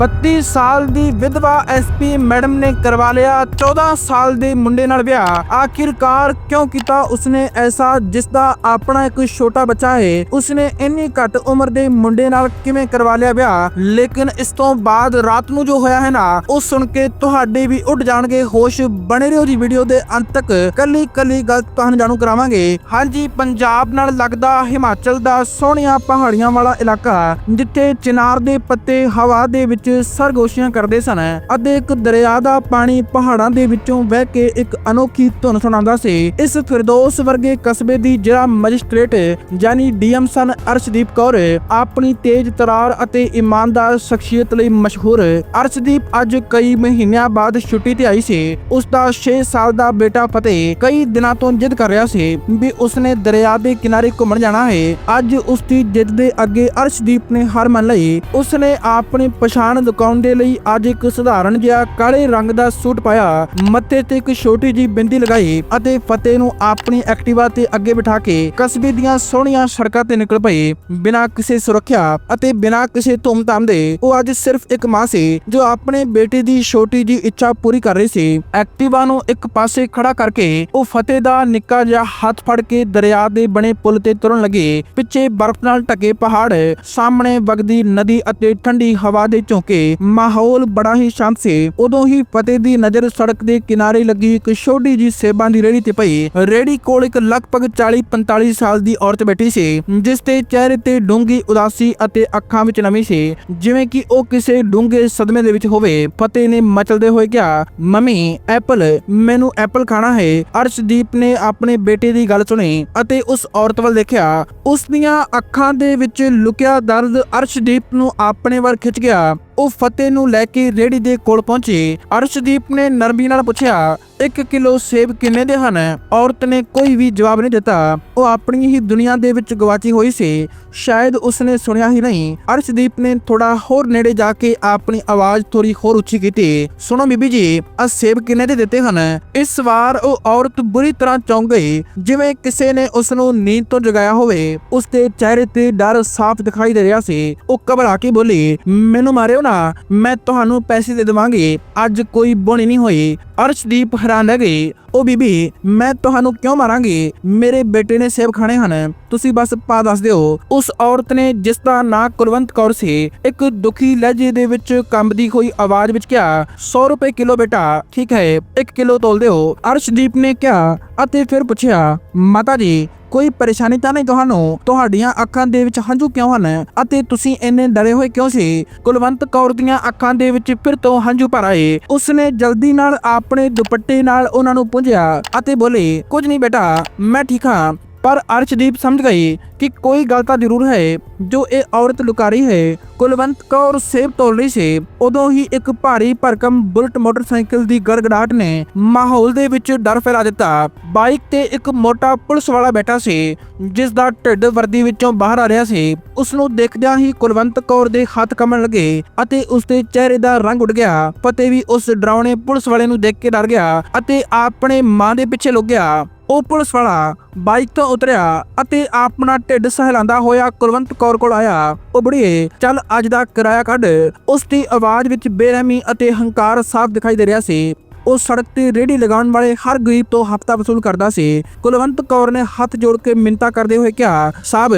32 ਸਾਲ ਦੀ ਵਿਧਵਾ SP madam ਨੇ ਕਰਵਾ ਲਿਆ 14 ਸਾਲ ਦੇ ਮੁੰਡੇ ਨਾਲ ਵਿਆਹ। ਆਖਿਰਕਾਰ ਕਿਉਂ ਕੀਤਾ ਉਸਨੇ ਐਸਾ ਜਿਸ ਦਾ ਆਪਣਾ ਇੱਕ ਛੋਟਾ ਬੱਚਾ ਹੈ ਉਸਨੇ ਇੰਨੀ ਘੱਟ ਉਮਰ ਦੇ ਮੁੰਡੇ ਨਾਲ ਕਿਵੇਂ ਕਰਵਾ ਲਿਆ ਵਿਆਹ? ਲੇਕਿਨ ਇਸ ਤੋਂ ਬਾਅਦ ਰਾਤ ਨੂੰ ਜੋ ਹੋਇਆ ਹੈ ਨਾ, ਉਹ ਸੁਣ ਕੇ ਤੁਹਾਡੇ ਵੀ ਉੱਡ ਜਾਣਗੇ, ਹੋਸ਼ ਬਣੇ ਰਹੋ ਜੀ ਵੀਡੀਓ ਦੇ ਅੰਤ ਤੱਕ। ਕੱਲੀ ਕੱਲੀ ਗੱਲ ਤੁਹਾਨੂੰ ਜਾਣੂ ਕਰਾਵਾਂਗੇ। ਹਾਂਜੀ, ਪੰਜਾਬ ਨਾਲ ਲੱਗਦਾ ਹਿਮਾਚਲ ਦਾ ਸੋਹਣੀਆਂ ਪਹਾੜੀਆਂ ਵਾਲਾ ਇਲਾਕਾ, ਜਿੱਥੇ ਚਿਨਾਰ ਦੇ ਪੱਤੇ ਹਵਾ ਦੇ ਵਿੱਚ ਸਰਗੋਸ਼ੀਆਂ ਕਰਦੇ ਸਨ ਅਤੇ ਇੱਕ ਦਰਿਆ ਦਾ ਪਾਣੀ ਪਹਾੜਾਂ ਦੇ ਵਿੱਚੋਂ ਵਹਿ ਕੇ ਇੱਕ ਅਨੋਖੀ ਧੁਨ ਸੁਣਾਉਂਦਾ ਸੀ। ਇਸ ਫਿਰਦੌਸ ਵਰਗੇ ਕਸਬੇ ਦੀ ਜਿਹੜਾ ਮੈਜਿਸਟ੍ਰੇਟ ਯਾਨੀ ਡੀਐਮ ਸਨ ਅਰਸ਼ਦੀਪ ਕੌਰ, ਆਪਣੀ ਤੇਜ਼ ਤਰਾਰ ਅਤੇ ਇਮਾਨਦਾਰ ਸ਼ਖਸੀਅਤ ਲਈ ਮਸ਼ਹੂਰ, ਅਰਸ਼ਦੀਪ ਅੱਜ ਕਈ ਮਹੀਨਿਆਂ ਬਾਅਦ ਛੁੱਟੀ ਤੇ ਆਈ ਸੀ। ਉਸ ਦਾ 6 ਸਾਲ ਦਾ ਬੇਟਾ ਫਤਿਹ ਕਈ ਦਿਨਾਂ ਤੋਂ ਜਿੱਦ ਕਰ ਰਿਹਾ ਸੀ ਵੀ ਉਸਨੇ ਦਰਿਆ ਦੇ ਕਿਨਾਰੇ ਘੁੰਮਣ ਜਾਣਾ ਹੈ। ਅੱਜ ਉਸ ਦੀ ਜਿੱਦ ਦੇ ਅੱਗੇ ਅਰਸ਼ਦੀਪ ਨੇ ਹਾਰ ਮੰਨ ਲਈ ਉਸਨੇ ਆਪਣੀ ਪਛਾਣ ਲੁਕਾਉਣ ਦੇ ਲਈ ਅੱਜ ਇੱਕ ਸਧਾਰਨ ਜਿਹਾ ਕਾਲੇ ਰੰਗ ਦਾ ਸੂਟ ਪਾਇਆ। ਮੱਥੇ ਤੇ ਇੱਕ ਛੋਟੀ ਜਿਹੀ ਬਿੰਦੀ ਲਗਾਈ ਅਤੇ ਫਤਿਹ ਨੂੰ ਆਪਣੀ ਐਕਟਿਵਾ ਤੇ ਅੱਗੇ ਬਿਠਾ ਕੇ ਕਸਬੇ ਦੀਆਂ ਸੋਹਣੀਆਂ ਸੜਕਾਂ ਤੇ ਨਿਕਲ ਪਏ। ਬਿਨਾਂ ਕਿਸੇ ਸੁਰੱਖਿਆ ਅਤੇ ਬਿਨਾਂ ਕਿਸੇ ਧੂਮਧਾਮ ਦੇ ਉਹ ਅੱਜ ਸਿਰਫ ਇੱਕ ਮਾਂ ਸੀ, ਜੋ ਆਪਣੇ ਬੇਟੇ ਦੀ ਛੋਟੀ ਜਿਹੀ ਇੱਛਾ ਪੂਰੀ ਕਰ ਰਹੀ ਸੀ। ਐਕਟਿਵਾ ਨੂੰ ਇੱਕ ਪਾਸੇ ਖੜਾ ਕਰਕੇ ਉਹ ਫਤਿਹ ਦਾ ਨਿੱਕਾ ਜਿਹਾ ਹੱਥ ਫੜ ਕੇ ਦਰਿਆ ਦੇ ਬਣੇ ਪੁਲ ਤੇ ਤੁਰਨ ਲੱਗੇ। ਪਿੱਛੇ ਬਰਫ਼ ਨਾਲ ਢਕੇ ਪਹਾੜ, ਸਾਹਮਣੇ ਵਗਦੀ ਨਦੀ ਅਤੇ ਠੰਡੀ ਹਵਾ ਦੇ ਝੋਂਕੇ ਮਾਹੌਲ ਬੜਾ ਹੀ ਸ਼ਾਂਤ ਸੀ। ਉਦੋਂ ਹੀ ਫਤਿਹ ਦੀ ਨਜ਼ਰ ਸੜਕ ਦੇ ਕਿਨਾਰੇ ਲੱਗੀ ਇੱਕ ਛੋਟੀ ਜੀ ਸੇਬਾਂ ਦੀ ਰੇੜੀ ਤੇ ਪਈ। ਰੇੜੀ ਕੋਲ ਇੱਕ ਲਗਭਗ 40-45 ਸਾਲ ਦੀ ਔਰਤ ਬੈਠੀ ਸੀ, ਜਿਸ ਦੇ ਚਿਹਰੇ ਤੇ ਡੂੰਗੀ ਉਦਾਸੀ ਅਤੇ ਅੱਖਾਂ ਵਿੱਚ ਨਮੀ ਸੀ। ਜਿਵੇਂ ਕਿ ਉਹ ਕਿਸੇ ਡੂੰਘੇ ਸਦਮੇ ਦੇ ਵਿੱਚ ਹੋਵੇ। ਫਤਿਹ ਨੇ ਮਚਲਦੇ ਹੋਏ ਕਿਹਾ, ਮੰਮੀ, ਐਪਲ, ਮੈਨੂੰ ਐਪਲ ਖਾਣਾ ਹੈ। ਅਰਸ਼ਦੀਪ ਨੇ ਆਪਣੇ ਬੇਟੇ ਦੀ ਗੱਲ ਸੁਣੀ ਅਤੇ ਉਸ ਔਰਤ ਵੱਲ ਦੇਖਿਆ। ਉਸ ਦੀਆਂ ਅੱਖਾਂ ਦੇ ਵਿੱਚ ਲੁਕਿਆ ਦਰਦ ਅਰਸ਼ਦੀਪ ਨੂੰ ਆਪਣੇ ਵੱਲ ਖਿੱਚ ਗਿਆ। ਉਹ ਫਤਿਹ ਨੂੰ ਲੈ ਕੇ ਰੇੜੀ ਦੇ ਕੋਲ ਪਹੁੰਚੇ। ਅਰਸ਼ਦੀਪ ਨੇ ਨਰਮੀ ਨਾਲ ਪੁੱਛਿਆ 1 ਕਿਲੋ ਸੇਬ ਕਿੰਨੇ ਦੇ ਹਨ? ਔਰਤ ਨੇ ਕੋਈ ਵੀ ਜਵਾਬ ਨਹੀਂ ਦਿੱਤਾ। ਉਹ ਆਪਣੀ ਹੀ ਦੁਨੀਆ ਦੇ ਵਿੱਚ ਗਵਾਚੀ ਹੋਈ ਸੀ। ਸ਼ਾਇਦ ਉਸਨੇ ਸੁਣਿਆ ਹੀ ਨਹੀਂ। ਅਰਸ਼ਦੀਪ ਨੇ ਥੋੜਾ ਹੋਰ ਨੇੜੇ ਜਾ ਕੇ ਆਪਣੀ ਆਵਾਜ਼ ਥੋੜੀ ਹੋਰ ਉੱਚੀ ਕੀਤੀ। ਸੁਣੋ ਬੀਬੀ ਜੀ ਆ ਸੇਬ ਕਿੰਨੇ ਦੇ ਦਿੱਤੇ ਹਨ? ਇਸ ਵਾਰ ਉਹ ਔਰਤ ਬੁਰੀ ਤਰ੍ਹਾਂ ਚੌਂਕ ਗਈ। ਜਿਵੇਂ ਕਿਸੇ ਨੇ ਉਸ ਨੂੰ ਨੀਂਦ ਤੋਂ ਜਗਾਇਆ ਹੋਵੇ। ਉਸ ਦੇ ਚਿਹਰੇ ਤੇ ਡਰ ਸਾਫ਼ ਦਿਖਾਈ ਦੇ ਰਿਹਾ ਸੀ। ਉਹ ਘਬਰਾ ਕੇ ਬੋਲੀ, ਮੈਨੂੰ ਮਾਰਿਓ ਨਾ। ਮੈਂ ਤੁਹਾਨੂੰ ਪੈਸੇ ਦੇ ਦੇਵਾਂਗੀ। ਅੱਜ ਕੋਈ ਬੁਣੀ ਨਹੀਂ ਹੋਈ। ਅਰਸ਼ਦੀਪ ਹੈਰਾਨ ਰਹਿ ਗਈ। ਉਹ ਬੀਬੀ, ਮੈਂ ਤੁਹਾਨੂੰ ਕਿਉਂ ਮਾਰਾਂਗੀ? ਮੇਰੇ ਬੇਟੇ ਨੇ ਸੇਬ ਖਾਣੇ ਹਨ। ਤੁਸੀਂ ਬਸ ਪਾ ਦੱਸ ਦਿਓ। ਉਸ ਔਰਤ ਨੇ ਜਿਸ ਦਾ ਨਾਂ ਕੁਲਵੰਤ ਕੌਰ ਸੀ, ਇੱਕ ਦੁਖੀ ਲਹਿਜੇ ਦੇ ਵਿੱਚ ਕੰਬਦੀ ਹੋਈ ਆਵਾਜ਼ ਵਿੱਚ ਕਿਹਾ 100 ਰੁਪਏ ਕਿਲੋ ਬੇਟਾ, ਠੀਕ ਹੈ 1 ਕਿਲੋ ਤੋਲ ਦਿਓ। ਅਰਸ਼ਦੀਪ ਨੇ ਕਿਹਾ ਅਤੇ ਫਿਰ ਪੁੱਛਿਆ, ਮਾਤਾ ਜੀ ਕੋਈ ਪਰੇਸ਼ਾਨੀ ਤਾਂ ਨਹੀਂ ਤੁਹਾਨੂੰ? ਤੁਹਾਡੀਆਂ ਅੱਖਾਂ ਦੇ ਵਿੱਚ ਹੰਝੂ ਕਿਉਂ ਹਨ? ਅਤੇ ਤੁਸੀਂ ਇੰਨੇ ਡਰੇ ਹੋਏ ਕਿਉਂ ਸੀ? ਕੁਲਵੰਤ ਕੌਰ ਦੀਆਂ ਅੱਖਾਂ ਦੇ ਵਿੱਚ ਫਿਰ ਤੋਂ ਹੰਝੂ ਭਰ ਆਏ। ਉਸਨੇ ਜਲਦੀ ਨਾਲ ਆਪਣੇ ਦੁਪੱਟੇ ਨਾਲ ਉਹਨਾਂ ਨੂੰ ਪੁੰਝਿਆ ਅਤੇ ਬੋਲੇ, ਕੁਝ ਨਹੀਂ ਬੇਟਾ, ਮੈਂ ਠੀਕ ਹਾਂ। ਪਰ ਅਰਸ਼ਦੀਪ ਸਮਝ ਗਈ ਕਿ ਕੋਈ ਗੱਲ ਤਾਂ ਜ਼ਰੂਰ ਹੈ, ਜੋ ਇਹ ਔਰਤ ਲੁਕਾ ਰਹੀ ਹੈ। ਕੁਲਵੰਤ ਕੌਰ ਸੇਬ ਤੋਲ ਰਹੀ ਸੀ। ਉਦੋਂ ਹੀ ਇੱਕ ਭਾਰੀ ਭਰਕਮ ਬੁਲਟ ਮੋਟਰਸਾਈਕਲ ਦੀ ਗੜਗੜਾਹਟ ਨੇ ਮਾਹੌਲ ਦੇ ਵਿੱਚ ਡਰ ਫੈਲਾ ਦਿੱਤਾ। ਬਾਈਕ ਤੇ ਇੱਕ ਮੋਟਾ ਪੁਲਿਸ ਵਾਲਾ ਬੈਠਾ ਸੀ, ਜਿਸ ਦਾ ਢਿੱਡ ਵਰਦੀ ਵਿੱਚੋਂ ਬਾਹਰ ਆ ਰਿਹਾ ਸੀ। ਉਸ ਨੂੰ ਦੇਖਦਿਆਂ ਹੀ ਕੁਲਵੰਤ ਕੌਰ ਦੇ ਹੱਥ ਕੰਬਣ ਲੱਗੇ ਅਤੇ ਉਸ ਦੇ ਚਿਹਰੇ ਦਾ ਰੰਗ ਉੱਡ ਗਿਆ। ਫਤਿਹ ਵੀ ਉਸ ਡਰਾਉਣੇ ਪੁਲਿਸ ਵਾਲੇ ਨੂੰ ਦੇਖ ਕੇ ਡਰ ਗਿਆ ਅਤੇ ਆਪਣੇ ਮਾਂ ਦੇ ਪਿੱਛੇ ਲੁਕ ਗਿਆ। ਉਹ ਪੁਲਿਸ ਵਾਲਾ ਬਾਈਕ ਤੋਂ ਉਤਰਿਆ ਅਤੇ ਆਪਣਾ ਢਿੱਡ ਸਹਿਲਾਉਂਦਾ ਹੋਇਆ ਕੁਲਵੰਤ ਕੌਰ ਕੋਲ ਆਇਆ। ਉਹ ਬੁੜੀਏ ਚੱਲ ਅੱਜ ਦਾ ਕਿਰਾਇਆ ਕੱਢ। ਉਸ ਦੀ ਆਵਾਜ਼ ਵਿੱਚ ਬੇਰਹਿਮੀ ਅਤੇ ਹੰਕਾਰ ਸਾਫ਼ ਦਿਖਾਈ ਦੇ ਰਿਹਾ ਸੀ। ਉਹ ਸੜਕ ਤੇ ਰੇੜੀ ਲਗਾਉਣ ਵਾਲੇ ਹਰ ਗਰੀਬ ਤੋਂ ਹਫਤਾ ਵਸੂਲ ਕਰਦਾ ਸੀ। ਕੁਲਵੰਤ ਕੌਰ ਨੇ ਹੱਥ ਜੋੜ ਕੇ ਮਿੰਤਾ ਕਰਦੇ ਹੋਏ ਕਿਹਾ, ਸਾਹਿਬ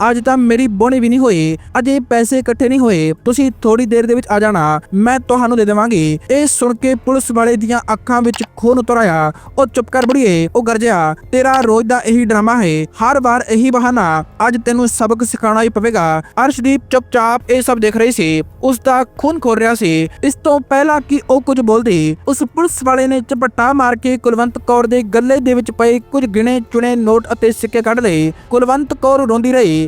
ਅੱਜ ਤਾਂ ਮੇਰੀ ਬੋਣੀ ਵੀ ਨਹੀਂ ਹੋਈ, ਅਜੇ ਪੈਸੇ ਇਕੱਠੇ ਨਹੀਂ ਹੋਏ, ਤੁਸੀਂ ਥੋੜੀ ਦੇਰ ਦੇ ਵਿੱਚ ਆ ਜਾਣਾ, ਮੈਂ ਤੁਹਾਨੂੰ ਦੇ ਦੇਵਾਂਗੀ। ਇਹ ਸੁਣ ਕੇ ਪੁਲਿਸ ਵਾਲੇ ਦੀਆਂ ਅੱਖਾਂ ਵਿੱਚ ਖੂਨ ਉਤਰ ਆਇਆ, ਉਹ ਚੁੱਪ ਕਰ ਬੜੀਏ, ਉਹ ਗਰਜਿਆ, ਤੇਰਾ ਰੋਜ਼ ਦਾ ਇਹੀ ਡਰਾਮਾ ਹੈ, ਹਰ ਵਾਰ ਇਹੀ ਬਹਾਨਾ, ਅੱਜ ਤੈਨੂੰ ਸਬਕ ਸਿਖਾਉਣਾ ਹੀ ਪਵੇਗਾ। ਅਰਸ਼ਦੀਪ ਚੁੱਪਚਾਪ ਇਹ ਸਭ ਦੇਖ ਰਹੀ ਸੀ, ਉਸ ਦਾ ਖੂਨ ਖੋਲ ਰਿਹਾ ਸੀ, ਇਸ ਤੋਂ ਪਹਿਲਾਂ ਕਿ ਉਹ ਕੁਝ ਬੋਲਦੀ, ਉਸ ਪੁਲਿਸ ਵਾਲੇ ਨੇ ਝਪੱਟਾ ਮਾਰ ਕੇ ਕੁਲਵੰਤ ਕੌਰ ਦੇ ਗੱਲੇ ਦੇ ਵਿੱਚ ਪਏ ਕੁਝ ਗਿਣੇ ਚੁਣੇ ਨੋਟ ਅਤੇ ਸਿੱਕੇ ਕੱਢ ਲਏ, ਕੁਲਵੰਤ ਕੌਰ ਰੋਂਦੀ ਰਹੀ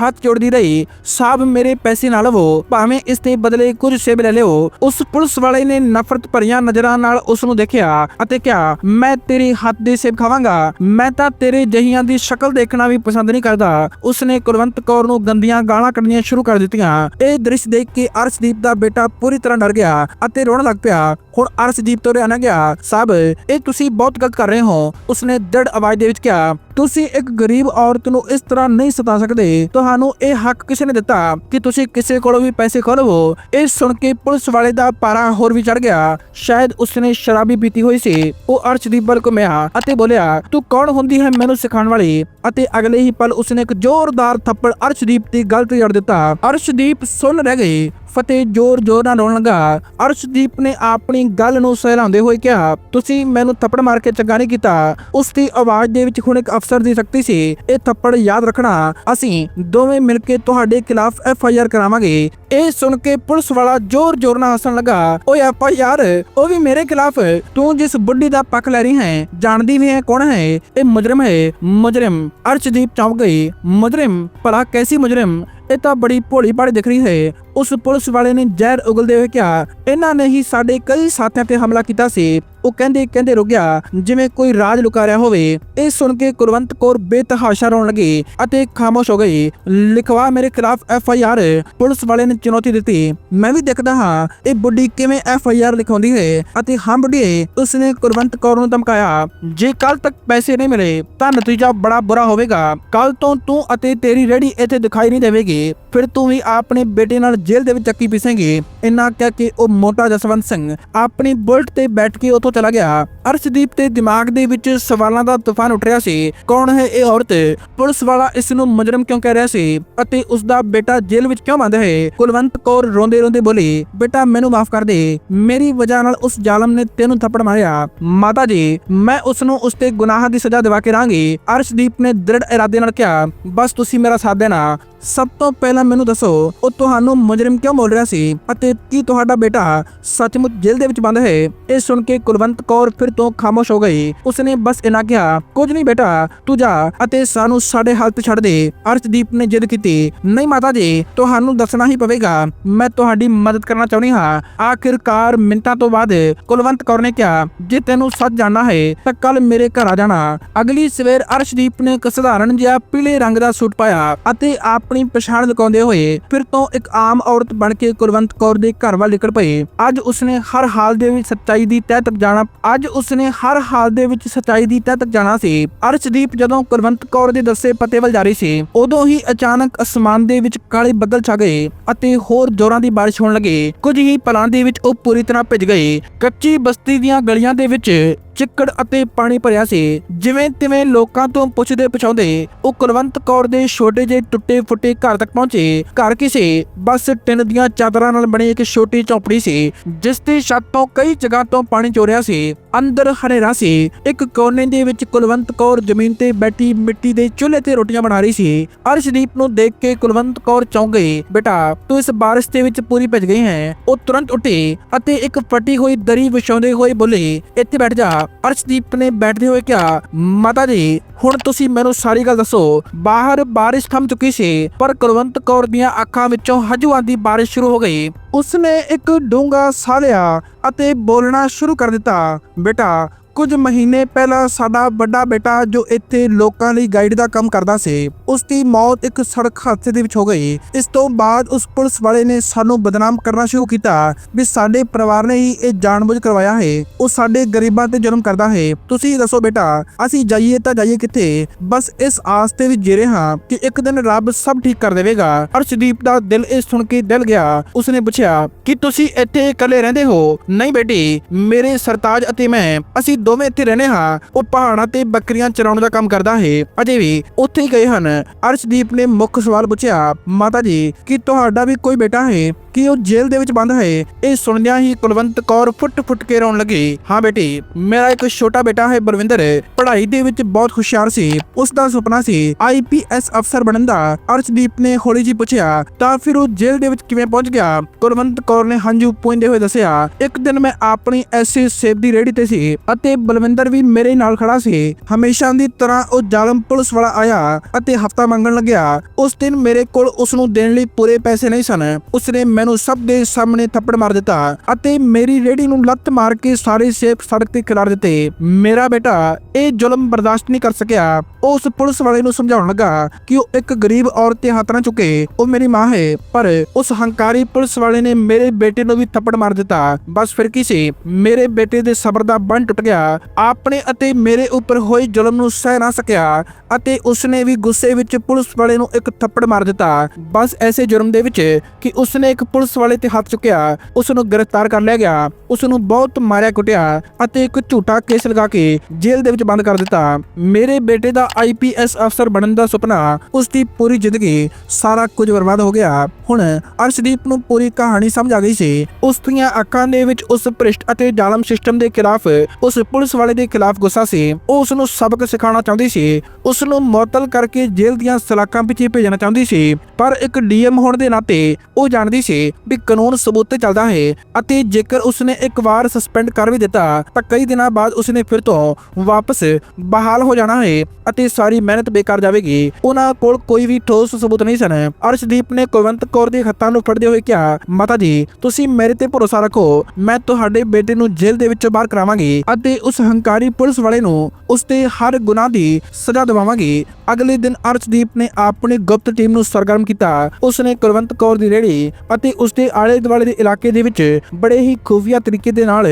ਹੱਥ ਜੋੜਦੀ ਰਹੀ ਸਾਹਿਬ ਮੇਰੇ ਪੈਸੇ ਨਾ ਲਵੋ, ਭਾਵੇਂ ਇਸ ਦੇ ਬਦਲੇ ਕੁਝ ਸੇਬ ਲੈ ਲਿਓ। ਉਸ ਪੁਲਿਸ ਵਾਲੇ ਨੇ ਨਫ਼ਰਤ ਭਰੀਆਂ ਨਜ਼ਰਾਂ ਨਾਲ ਉਸ ਨੂੰ ਦੇਖਿਆ ਅਤੇ ਕਿਹਾ, ਮੈਂ ਤੇਰੇ ਹੱਥ ਦੇ ਸੇਬ ਖਾਵਾਂਗਾ। ਮੈਂ ਤਾਂ ਤੇਰੇ ਜਹੀਆਂ ਦੀ ਸ਼ਕਲ ਦੇਖਣਾ ਵੀ ਪਸੰਦ ਨਹੀਂ ਕਰਦਾ। ਉਸਨੇ ਕੁਲਵੰਤ ਕੌਰ ਨੂੰ ਗੰਦੀਆਂ ਗਾਲਾਂ ਕੱਢਣੀਆਂ ਸ਼ੁਰੂ ਕਰ ਦਿੱਤੀਆਂ। ਇਹ ਦ੍ਰਿਸ਼ ਦੇਖ ਕੇ ਅਰਸ਼ਦੀਪ ਦਾ ਬੇਟਾ ਪੂਰੀ ਤਰ੍ਹਾਂ ਡਰ ਗਿਆ ਅਤੇ ਰੋਣ ਲੱਗ ਪਿਆ। ਹੁਣ ਅਰਸ਼ਦੀਪ ਤੋਂ ਰਿਹਾ ਨਾ ਗਿਆ, ਸਾਬ, ਇਹ ਤੁਸੀਂ ਬਹੁਤ ਗਲਤ ਕਰ ਰਹੇ ਹੋ। ਉਸਨੇ ਦ੍ਰਿੜ ਆਵਾਜ਼ ਦੇ ਵਿੱਚ ਕਿਹਾ, ਤੁਸੀਂ ਇੱਕ ਗਰੀਬ ਔਰਤ ਨੂੰ ਇਸ ਤਰ੍ਹਾਂ ਨਹੀਂ ਸਤਾ ਸਕਦੇ। ਤੁਹਾਨੂੰ ਇਹ ਹੱਕ ਕਿਸੇ ਨੇ ਦਿੱਤਾ ਕਿ ਤੁਸੀਂ ਕਿਸੇ ਕੋਲੋਂ ਵੀ ਪੈਸੇ ਖੋ ਇਹ ਸੁਣ ਕੇ ਪੁਲਿਸ ਵਾਲੇ ਦਾ ਪਾਰਾ ਹੋਰ ਵੀ ਚੜ ਗਿਆ। ਸ਼ਾਇਦ ਉਸਨੇ ਸ਼ਰਾਬੀ ਪੀਤੀ ਹੋਈ ਸੀ। ਉਹ ਅਰਸ਼ਦੀਪ ਵੱਲ ਘੁੰਮਿਆ ਅਤੇ ਬੋਲਿਆ, ਤੂੰ ਕੌਣ ਹੁੰਦੀ ਹੈ ਮੈਨੂੰ ਸਿਖਾਉਣ ਵਾਲੀ? ਅਤੇ ਅਗਲੇ ਹੀ ਪਲ ਉਸਨੇ ਇੱਕ ਜ਼ੋਰਦਾਰ ਥੱਪੜ ਅਰਸ਼ਦੀਪ ਦੀ ਗਲਤ ਤੇ ਜੜ ਦਿੱਤਾ। ਅਰਸ਼ਦੀਪ ਸੁਣ ਰਹਿ ਗਈ। ਫਤਿਹ ਜ਼ੋਰ ਜ਼ੋਰ ਨਾਲ ਰੋਣ ਲੱਗਾ। ਅਰਸ਼ਦੀਪ ਨੇ ਆਪਣੀ ਗੱਲ ਨੂੰ ਸਹਿਲਾਉਂਦੇ ਹੋਏ ਕਿਹਾ, ਤੁਸੀਂ ਮੈਨੂੰ ਥੱਪੜ ਮਾਰ ਕੇ ਚੰਗਾ ਨਹੀਂ ਕੀਤਾ। ਉਸ ਦੀ ਆਵਾਜ਼ ਦੇ ਵਿੱਚ ਹੁਣ ਇੱਕ ਅਫਸਰ ਦੀ ਸ਼ਕਤੀ ਸੀ। ਇਹ ਥੱਪੜ ਯਾਦ ਰੱਖਣਾ। ਅਸੀਂ ਦੋਵੇਂ ਮਿਲ ਕੇ ਤੁਹਾਡੇ ਖਿਲਾਫ ਐਫ ਆਈ ਆਰ ਕਰਾਵਾਂਗੇ। ਇਹ ਸੁਣ ਕੇ ਪੁਲਿਸ ਵਾਲਾ ਜ਼ੋਰ ਜ਼ੋਰ ਨਾਲ ਹੱਸਣ ਲੱਗਾ, ਓਏ ਐਫ ਆਈ ਆਰ, ਉਹ ਵੀ ਮੇਰੇ ਖਿਲਾਫ? ਤੂੰ ਜਿਸ ਬੁੱਢੀ ਦਾ ਪੱਖ ਲੈ ਰਹੀ ਹੈ, ਜਾਣਦੀ ਵੀ ਹੈ ਕੌਣ ਹੈ? ਇਹ ਮੁਜਰਮ ਹੈ। ਮੁਜਰਮ। ਅਰਸ਼ਦੀਪ ਚੌਂਕ ਗਈ। ਮੁਜਰਮ? ਭਲਾ ਕੈਸੀ ਮੁਜਰਮ? ਇਹ ਤਾਂ ਬੜੀ ਭੋਲੀ ਭਾਲੀ ਦਿਖ ਰਹੀ ਹੈ। ਉਸ ਪੁਲਿਸ ਵਾਲੇ ਨੇ ਜ਼ਹਿਰ ਉਗਲਦੇ ਹੋਏ ਕਿਹਾ, ਇਹਨਾਂ ਨੇ ਹੀ ਸਾਡੇ ਕਈ ਸਾਥੀਆਂ ਤੇ ਹਮਲਾ ਕੀਤਾ ਸੀ। ਉਹ ਕਹਿੰਦੇ ਕਹਿੰਦੇ ਰੁਕ ਗਿਆ। ਜਿਵੇਂ ਕੋਈ ਰਾਜ ਲੁਕਾ ਰਿਹਾ ਹੋਵੇ, ਇਹ ਸੁਣ ਕੇ ਕੁਲਵੰਤ ਕੌਰ ਬੇਤਹਾਸ਼ਾ ਰੋਣ ਲੱਗੀ ਅਤੇ ਖਾਮੋਸ਼ ਹੋ ਗਈ ਲਿਖਵਾ ਮੇਰੇ ਖਿਲਾਫ ਐਫ ਆਈ ਆਰ। ਪੁਲਿਸ ਵਾਲੇ ਨੇ ਚੁਣੌਤੀ ਦਿੱਤੀ। ਮੈਂ ਵੀ ਦੇਖਦਾ ਹਾਂ, ਇਹ ਬੁੱਢੀ ਕਿਵੇਂ ਐਫ ਆਈ ਆਰ ਲਿਖਾਉਂਦੀ ਹੈ ਅਤੇ ਹਾਂ ਬੁੱਢੀਏ, ਉਸਨੇ ਕੁਲਵੰਤ ਕੌਰ ਨੂੰ ਧਮਕਾਇਆ, ਜੇ ਕੱਲ ਤੱਕ ਪੈਸੇ ਨਹੀਂ ਮਿਲੇ, ਤਾਂ ਨਤੀਜਾ ਬੜਾ ਬੁਰਾ ਹੋਵੇਗਾ। ਕੱਲ ਤੋਂ ਤੂੰ ਅਤੇ ਤੇਰੀ ਰੇੜੀ ਇੱਥੇ ਦਿਖਾਈ ਨਹੀਂ ਦੇਵੇਗੀ। ਫਿਰ ਤੂੰ ਵੀ ਆਪਣੇ ਬੇਟੇ ਨਾਲ ਜੇਲ੍ਹ ਦੇ ਵਿੱਚ ਚੱਕੀ ਪੀਸੇਂਗੀ। ਇੰਨਾ ਕਹਿ ਕੇ ਉਹ ਮੋਟਾ ਜਸਵੰਤ ਸਿੰਘ ਆਪਣੀ ਬੁਲਟ ਤੇ ਬੈਠ ਕੇ ਉੱਥੋਂ ਚਲਾ ਗਿਆ। ਅਰਸ਼ਦੀਪ ਦੇ ਦਿਮਾਗ ਦੇ ਵਿੱਚ ਸਵਾਲਾਂ ਦਾ ਤੂਫਾਨ ਉੱਠ ਰਿਹਾ ਸੀ। ਕੌਣ ਹੈ ਇਹ ਔਰਤ? ਪੁਲਿਸ ਵਾਲਾ ਇਸ ਨੂੰ ਮੁਜਰਮ ਕਿਉਂ ਕਹਿ ਰਿਹਾ ਸੀ? ਅਤੇ ਉਸ ਦਾ ਬੇਟਾ ਜੇਲ੍ਹ ਵਿੱਚ ਕਿਉਂ ਬੰਦ ਹੈ? ਕੁਲਵੰਤ ਕੌਰ ਰੋਂਦੇ ਰੋਂਦੇ ਬੋਲੀ, ਬੇਟਾ, ਮੈਨੂੰ ਮਾਫ ਕਰ ਦੇ। ਮੇਰੀ ਵਜ੍ਹਾ ਨਾਲ ਉਸ ਜ਼ਾਲਮ ਨੇ ਤੈਨੂੰ ਥੱਪੜ ਮਾਰਿਆ। ਮਾਤਾ ਜੀ, ਮੈਂ ਉਸ ਨੂੰ ਉਸ ਤੇ ਗੁਨਾਹ ਦੀ ਸਜ਼ਾ ਦਿਵਾ ਕੇ ਰਾਂਗੀ। ਅਰਸ਼ਦੀਪ ਨੇ ਦ੍ਰਿੜ ਇਰਾਦੇ ਨਾਲ ਕਿਹਾ, ਬਸ ਤੁਸੀਂ ਮੇਰਾ ਸਾਥ ਦੇਣਾ। ਸਭ ਤੋਂ ਪਹਿਲਾਂ ਮੈਨੂੰ ਦੱਸੋ, ਉਹ ਤੁਹਾਨੂੰ ਮੁਜਰਮ ਕਿਉਂ ਬੋਲ ਰਿਹਾ ਸੀ ਅਤੇ ਕੀ ਤੁਹਾਡਾ ਬੇਟਾ ਸੱਚਮੁੱਚ ਜੇਲ੍ਹ ਦੇ ਵਿੱਚ ਬੰਦ ਹੈ? ਇਹ ਸੁਣ ਕੇ ਕੁਲਵੰਤ ਕੌਰ ਫਿਰ ਤੋਂ ਖਾਮੋਸ਼ ਹੋ ਗਈ। ਉਸਨੇ ਬਸ ਇਨਾ ਕਿਹਾ, ਕੁਝ ਨਹੀਂ ਬੇਟਾ, ਤੂੰ ਜਾ ਅਤੇ ਸਾਨੂੰ ਸਾਡੇ ਹਾਲਤ ਛੱਡ ਦੇ। ਅਰਸ਼ਦੀਪ ਨੇ ਜਿੱਦ ਕੀਤੀ, ਨਹੀਂ ਮਾਤਾ ਜੀ, ਤੁਹਾਨੂੰ ਦੱਸਣਾ ਹੀ ਪਵੇਗਾ। ਮੈਂ ਤੁਹਾਡੀ ਮਦਦ ਕਰਨਾ ਚਾਹੁੰਦੀ ਹਾਂ। ਆਖਿਰਕਾਰ ਮਿੰਟਾਂ ਤੋਂ ਬਾਅਦ ਕੁਲਵੰਤ ਕੌਰ ਨੇ ਕਿਹਾ, ਜੇ ਤੈਨੂੰ ਸੱਚ ਜਾਣਨਾ ਹੈ, ਤਾਂ ਕੱਲ ਮੇਰੇ ਘਰ ਆ ਜਾਣਾ। ਅਗਲੀ ਸਵੇਰ ਅਰਸ਼ਦੀਪ ਨੇ ਇੱਕ ਸਧਾਰਨ ਜਿਹਾ ਪੀਲੇ ਰੰਗ ਦਾ ਸੂਟ ਪਾਇਆ ਅਤੇ ਆਪ ਆਪਣੀ ਪਛਾਣ ਲੁਕਾਉਂਦੇ ਹੋਏ ਫਿਰ ਤੋਂ ਇੱਕ ਆਮ ਔਰਤ ਬਣ ਕੇ ਕੁਲਵੰਤ ਕੌਰ ਦੇ ਘਰ ਵੱਲ ਨਿਕਲ ਪਈ ਅੱਜ ਉਸਨੇ ਹਰ ਹਾਲ ਦੇ ਵਿੱਚ ਸੱਚਾਈ ਦੀ ਤਹਿ ਤੱਕ ਜਾਣਾ ਅੱਜ ਉਸਨੇ ਹਰ ਹਾਲ ਦੇ ਵਿੱਚ ਸੱਚਾਈ ਦੀ ਤਹਿ ਤੱਕ ਜਾਣਾ ਸੀ। ਅਰਸ਼ਦੀਪ ਜਦੋਂ ਕੁਲਵੰਤ ਕੌਰ ਦੇ ਦੱਸੇ ਪਤੇ ਵੱਲ ਜਾ ਰਹੀ ਸੀ, ਉਦੋਂ ਹੀ ਅਚਾਨਕ ਅਸਮਾਨ ਦੇ ਵਿੱਚ ਕਾਲੇ ਬੱਦਲ ਛਾ ਗਏ ਅਤੇ ਹੋਰ ਜ਼ੋਰਾਂ ਦੀ ਬਾਰਿਸ਼ ਹੋਣ ਲੱਗੀ। ਕੁਝ ਹੀ ਪਲਾਂ ਦੇ ਵਿੱਚ ਉਹ ਪੂਰੀ ਤਰ੍ਹਾਂ ਭਿੱਜ ਗਏ। ਕੱਚੀ ਬਸਤੀ ਦੀਆਂ ਗਲੀਆਂ ਦੇ ਵਿੱਚ ਚਿੱਕੜ ਅਤੇ ਪਾਣੀ ਭਰਿਆ ਸੀ। ਜਿਵੇਂ ਤਿਵੇਂ ਲੋਕਾਂ ਤੋਂ ਪੁੱਛਦੇ ਪੁਛਾਉਂਦੇ ਉਹ ਕੁਲਵੰਤ ਕੌਰ ਦੇ ਛੋਟੇ ਜਿਹੇ ਟੁੱਟੇ ਫੁੱਟੇ ਘਰ ਤੱਕ ਪਹੁੰਚੇ। ਘਰ ਕਿਸੇ ਬਸ ਟਿਨ ਦੀਆਂ ਚਾਦਰਾਂ ਨਾਲ ਬਣੀ ਇੱਕ ਛੋਟੀ ਝੌਂਪੜੀ ਸੀ, ਜਿਸ ਦੀ ਛੱਤ ਤੋਂ ਕਈ ਜਗ੍ਹਾ ਤੋਂ ਪਾਣੀ ਚੋਰਿਆ ਸੀ। ਅੰਦਰ ਹਨੇਰਾ ਸੀ। ਇੱਕ ਕੋਨੇ ਦੇ ਵਿੱਚ ਕੁਲਵੰਤ ਕੌਰ ਜ਼ਮੀਨ ਤੇ ਬੈਠੀ ਮਿੱਟੀ ਦੇ ਚੁੱਲ੍ਹੇ ਤੇ ਰੋਟੀਆਂ ਬਣਾ ਰਹੀ ਸੀ। ਅਰਸ਼ਦੀਪ ਨੂੰ ਦੇਖ ਕੇ ਕੁਲਵੰਤ ਕੌਰ ਚੌਂਕ ਗਈ, ਬੇਟਾ, ਤੂੰ ਇਸ ਬਾਰਿਸ਼ ਦੇ ਵਿੱਚ ਪੂਰੀ ਭਿੱਜ ਗਈ ਹੈ। ਉਹ ਤੁਰੰਤ ਉੱਠੀ ਅਤੇ ਇੱਕ ਫਟੀ ਹੋਈ ਦਰੀ ਵਿਛਾਉਂਦੇ ਹੋਏ ਬੋਲੇ, ਇੱਥੇ ਬੈਠ ਜਾ। ਅਰਸ਼ਦੀਪ ਨੇ ਬੈਠਦੇ ਹੋਏ ਕਿਹਾ, ਮਾਤਾ ਜੀ, ਹੁਣ ਤੁਸੀਂ ਮੈਨੂੰ ਸਾਰੀ ਗੱਲ ਦੱਸੋ। ਬਾਹਰ ਬਾਰਿਸ਼ ਥੰਮ ਚੁੱਕੀ ਸੀ, ਪਰ ਕੁਲਵੰਤ ਕੌਰ ਦੀਆਂ ਅੱਖਾਂ ਵਿੱਚੋਂ ਹਜੂਆਂ ਦੀ ਬਾਰਿਸ਼ ਸ਼ੁਰੂ ਹੋ ਗਈ। ਉਸਨੇ ਇੱਕ ਡੂੰਗਾ ਸਾਹ ਲਿਆ ਅਤੇ ਬੋਲਣਾ ਸ਼ੁਰੂ ਕਰ ਦਿੱਤਾ, ਬੇਟਾ ਕੁਝ ਮਹੀਨੇ ਪਹਿਲਾਂ ਸਾਡਾ ਵੱਡਾ ਬੇਟਾ ਜੋ ਇੱਥੇ ਲੋਕਾਂ ਲਈ ਗਾਈਡ ਦਾ ਕੰਮ ਕਰਦਾ ਸੀ ਉਸ ਦੀ ਮੌਤ ਇੱਕ ਸੜਕ ਹਾਦਸੇ ਦੇ ਵਿੱਚ ਹੋ ਗਈ। ਇਸ ਤੋਂ ਬਾਅਦ ਉਸ ਪੁਲਿਸ ਵਾਲੇ ਨੇ ਸਾਨੂੰ ਬਦਨਾਮ ਕਰਨਾ ਸ਼ੁਰੂ ਕੀਤਾ ਵੀ ਸਾਡੇ ਪਰਿਵਾਰ ਨੇ ਹੀ ਇਹ ਜਾਣਬੁੱਝ ਕਰਵਾਇਆ ਹੈ। ਉਹ ਸਾਡੇ ਗਰੀਬਾਂ ਤੇ ਜ਼ੁਲਮ ਕਰਦਾ ਹੈ। ਤੁਸੀਂ ਦੱਸੋ ਬੇਟਾ, ਅਸੀਂ ਜਾਈਏ ਤਾਂ ਜਾਈਏ ਕਿੱਥੇ? ਬਸ ਇਸ ਆਸ ਤੇ ਵੀ ਜੀਰੇ ਹਾਂ ਕਿ ਇੱਕ ਦਿਨ ਰੱਬ ਸਭ ਠੀਕ ਕਰ ਦੇਵੇਗਾ। ਅਰਸ਼ਦੀਪ ਦਾ ਦਿਲ ਇਹ ਸੁਣ ਕੇ ਦਿਲ ਗਿਆ। ਉਸਨੇ ਪੁੱਛਿਆ, ਕਿ ਤੁਸੀਂ ਇੱਥੇ ਇਕੱਲੇ ਰਹਿੰਦੇ ਹੋ? ਨਹੀਂ ਬੇਟੀ, ਮੇਰੇ ਸਰਤਾਜ ਅਤੇ ਮੈਂ, ਅਸੀਂ ਦੋਵੇਂ ਇੱਥੇ ਰਹਿੰਦੇ ਹਾਂ, ਉਹ ਪਹਾੜਾਂ ਤੇ ਬੱਕਰੀਆਂ ਚਰਾਉਣ ਦਾ ਕੰਮ ਕਰਦਾ ਹੈ। ਅਜੇ ਵੀ ਉੱਥੇ ਹੀ ਗਏ ਹਨ। ਅਰਸ਼ਦੀਪ ਨੇ ਮੁੱਖ ਸਵਾਲ ਪੁੱਛਿਆ, ਮਾਤਾ ਜੀ, ਕੀ ਤੁਹਾਡਾ ਵੀ ਕੋਈ ਬੇਟਾ ਹੈ? ਕਿ ਉਹ ਜੇਲ੍ਹ ਦੇ ਵਿੱਚ ਬੰਦ ਹੈ? ਇਹ ਸੁਣਦਿਆਂ ਹੀ ਕੁਲਵੰਤ ਕੌਰ ਫੁੱਟ-ਫੁੱਟ ਕੇ ਰੋਣ ਲੱਗੀ। ਹਾਂ ਬੇਟੀ, ਮੇਰਾ ਇੱਕ ਛੋਟਾ ਬੇਟਾ ਹੈ ਬਲਵਿੰਦਰ। ਪੜ੍ਹਾਈ ਦੇ ਵਿੱਚ ਬਹੁਤ ਹੁਸ਼ਿਆਰ ਸੀ। ਉਸ ਦਾ ਸੁਪਨਾ ਸੀ ਆਈਪੀਐਸ ਅਫਸਰ ਬਣਨ ਦਾ। ਅਰਸ਼ਦੀਪ ਨੇ ਹੌਲੀ ਜੀ ਪੁੱਛਿਆ, ਤਾਂ ਫਿਰ ਉਹ ਜੇਲ੍ਹ ਦੇ ਵਿੱਚ ਕਿਵੇਂ ਪਹੁੰਚ ਗਿਆ? ਕੁਲਵੰਤ ਕੌਰ ਨੇ ਹੰਝੂ ਪੁੰਦੇ ਹੋਏ ਦੱਸਿਆ, ਇੱਕ ਦਿਨ ਮੈਂ ਆਪਣੀ ਐਸੀ ਸੇਬ ਦੀ ਰੇੜੀ ਤੇ ਸੀ ਅਤੇ ਬਲਵਿੰਦਰ ਵੀ ਮੇਰੇ ਨਾਲ ਖੜਾ ਸੀ। ਹਮੇਸ਼ਾ ਦੀ ਤਰ੍ਹਾਂ ਉਹ ਜ਼ਾਲਮ ਪੁਲਿਸ ਵਾਲਾ ਆਇਆ ਅਤੇ ਹਫਤਾ ਮੰਗਣ ਲੱਗਿਆ। ਉਸ ਦਿਨ ਮੇਰੇ ਕੋਲ ਉਸ ਨੂੰ ਦੇਣ ਲਈ ਪੂਰੇ ਪੈਸੇ ਨਹੀਂ ਸਨ। ਉਸਨੇ ਮੈਨੂੰ ਸਭ ਦੇ ਸਾਹਮਣੇ ਥੱਪੜ ਮਾਰ ਦਿੱਤਾ ਅਤੇ ਮੇਰੀ ਰੇੜੀ ਨੂੰ ਲੱਤ ਮਾਰ ਕੇ ਸਾਰੇ ਸੇਬ ਸੜਕ ਤੇ ਖਿਲਾਰ ਦਿੱਤੇ। ਮੇਰਾ ਬੇਟਾ ਇਹ ਜ਼ੁਲਮ ਬਰਦਾਸ਼ਤ ਨਹੀਂ ਕਰ ਸਕਿਆ। ਉਹ ਉਸ ਪੁਲਿਸ ਵਾਲੇ ਨੂੰ ਸਮਝਾਉਣ ਲੱਗਾ ਕਿ ਉਹ ਇੱਕ ਗਰੀਬ ਔਰਤ ਤੇ ਹੱਥ ਨਾ ਚੁੱਕੇ। ਉਹ ਮੇਰੀ ਮਾਂ ਹੈ, ਪਰ ਉਸ ਹੰਕਾਰੀ ਪੁਲਿਸ ਵਾਲੇ ਨੇ ਮੇਰੇ ਬੇਟੇ ਨੂੰ ਵੀ ਥੱਪੜ ਮਾਰ ਦਿੱਤਾ। ਬਸ ਫਿਰ ਕੀ ਸੀ? ਮੇਰੇ ਬੇਟੇ ਦੇ ਸਬਰ ਦਾ ਬੰਨ ਟੁੱਟ ਗਿਆ। ਆਪਣੇ ਅਤੇ ਮੇਰੇ ਉੱਪਰ ਹੋਏ ਜ਼ੁਲਮ ਨੂੰ ਸਹਿ ਨਾ ਸਕਿਆ ਅਤੇ ਉਸਨੇ ਵੀ ਗੁੱਸੇ ਵਿੱਚ ਪੁਲਿਸ ਵਾਲੇ ਨੂੰ ਇੱਕ ਥੱਪੜ ਮਾਰ ਦਿੱਤਾ। ਬਸ ਐਸੇ ਜੁਰਮ ਦੇ ਵਿੱਚ ਕਿ ਉਸਨੇ ਇੱਕ ਪੁਲਿਸ ਵਾਲੇ ਤੇ ਹੱਥ ਚੁੱਕਿਆ ਉਸ ਨੂੰ ਗ੍ਰਿਫਤਾਰ ਕਰ ਲਿਆ ਗਿਆ ਉਸ ਨੂੰ ਬਹੁਤ ਮਾਰਿਆ ਕੁੱਟਿਆ ਅਤੇ ਇੱਕ ਝੂਠਾ ਕੇਸ ਲਗਾ ਕੇ ਜੇਲ੍ਹ ਦੇ ਵਿੱਚ ਬੰਦ ਕਰ ਦਿੱਤਾ। ਮੇਰੇ ਬੇਟੇ ਦਾ ਆਈਪੀਐਸ ਅਫਸਰ ਬਣਨ ਦਾ ਸੁਪਨਾ ਉਸ ਦੀ ਪੂਰੀ ਜ਼ਿੰਦਗੀ ਸਾਰਾ ਕੁਝ ਬਰਬਾਦ ਹੋ ਗਿਆ। ਹੁਣ ਅਰਸ਼ਦੀਪ ਨੂੰ ਪੂਰੀ ਕਹਾਣੀ ਸਮਝ ਆ ਗਈ ਸੀ। ਉਸ ਦੀਆਂ ਅੱਖਾਂ ਦੇ ਵਿੱਚ ਉਸ ਭ੍ਰਿਸ਼ਟ ਅਤੇ ਜ਼ਾਲਮ ਸਿਸਟਮ ਦੇ ਖਿਲਾਫ ਉਸ ਪੁਲਿਸ ਵਾਲੇ ਦੇ ਖਿਲਾਫ ਗੁੱਸਾ ਸੀ, ਉਹ ਉਸ ਨੂੰ ਸਬਕ ਸਿਖਾਉਣਾ ਚਾਹੁੰਦੀ ਸੀ ਉਸ ਨੂੰ ਮੁਅੱਤਲ ਕਰਕੇ ਜੇਲ੍ਹ ਦੀਆਂ ਸਲਾਖਾਂ ਪਿੱਛੇ ਭੇਜਣਾ ਚਾਹੁੰਦੀ ਸੀ, ਪਰ ਇੱਕ ਡੀਐਮ ਹੋਣ ਦੇ ਨਾਤੇ ਉਹ ਜਾਣਦੀ ਸੀ ਵੀ ਕਾਨੂੰਨ ਸਬੂਤ ਤੇ ਚੱਲਦਾ ਹੈ ਅਤੇ ਜੇਕਰ ਉਸਨੇ ਇੱਕ ਵਾਰ ਸਸਪੈਂਡ ਕਰ ਵੀ ਦਿੱਤਾ, ਤਾਂ ਕਈ ਦਿਨਾਂ ਬਾਅਦ ਉਸਨੇ ਫਿਰ ਤੋਂ ਵਾਪਸ ਬਹਾਲ ਹੋ ਜਾਣਾ ਹੈ ਅਤੇ ਸਾਰੀ ਮਿਹਨਤ ਬੇਕਾਰ ਜਾਵੇਗੀ। ਉਹਨਾਂ ਕੋਲ ਕੋਈ ਵੀ ਠੋਸ ਸਬੂਤ ਨਹੀਂ ਸਨ। ਅਰਸ਼ਦੀਪ ਨੇ ਕੁਲਵੰਤ ਕੌਰ ਦੇ ਹੱਥਾਂ ਨੂੰ ਫੜਦੇ ਹੋਏ ਕਿਹਾ, ਮਾਤਾ ਜੀ, ਤੁਸੀਂ ਮੇਰੇ ਤੇ ਭਰੋਸਾ ਰੱਖੋ, ਮੈਂ ਤੁਹਾਡੇ ਬੇਟੇ ਨੂੰ ਜੇਲ੍ਹ ਦੇ ਵਿੱਚੋਂ ਬਾਹਰ ਕਰਾਵਾਂਗੀ ਅਤੇ ਉਸ ਹੰਕਾਰੀ ਪੁਲਿਸ ਵਾਲੇ ਨੂੰ ਉਸ ਤੇ ਹਰ ਗੁਨਾਹ ਦੀ ਸਜ਼ਾ ਦਿਵਾਵਾਂਗੀ। ਅਗਲੇ ਦਿਨ ਅਰਸ਼ਦੀਪ ਨੇ ਆਪਣੀ ਗੁਪਤ ਟੀਮ ਨੂੰ ਸਰਗਰਮ ਕੀਤਾ। ਉਸਨੇ ਕੁਲਵੰਤ ਕੌਰ ਦੀ ਰੇੜੀ ਅਤੇ ਉਸ ਦੇ ਆਲੇ ਦੁਆਲੇ ਦੇ ਇਲਾਕੇ ਦੇ ਵਿੱਚ ਬੜੇ ਹੀ ਖੂਫੀਆ ਤਰੀਕੇ ਦੇ ਨਾਲ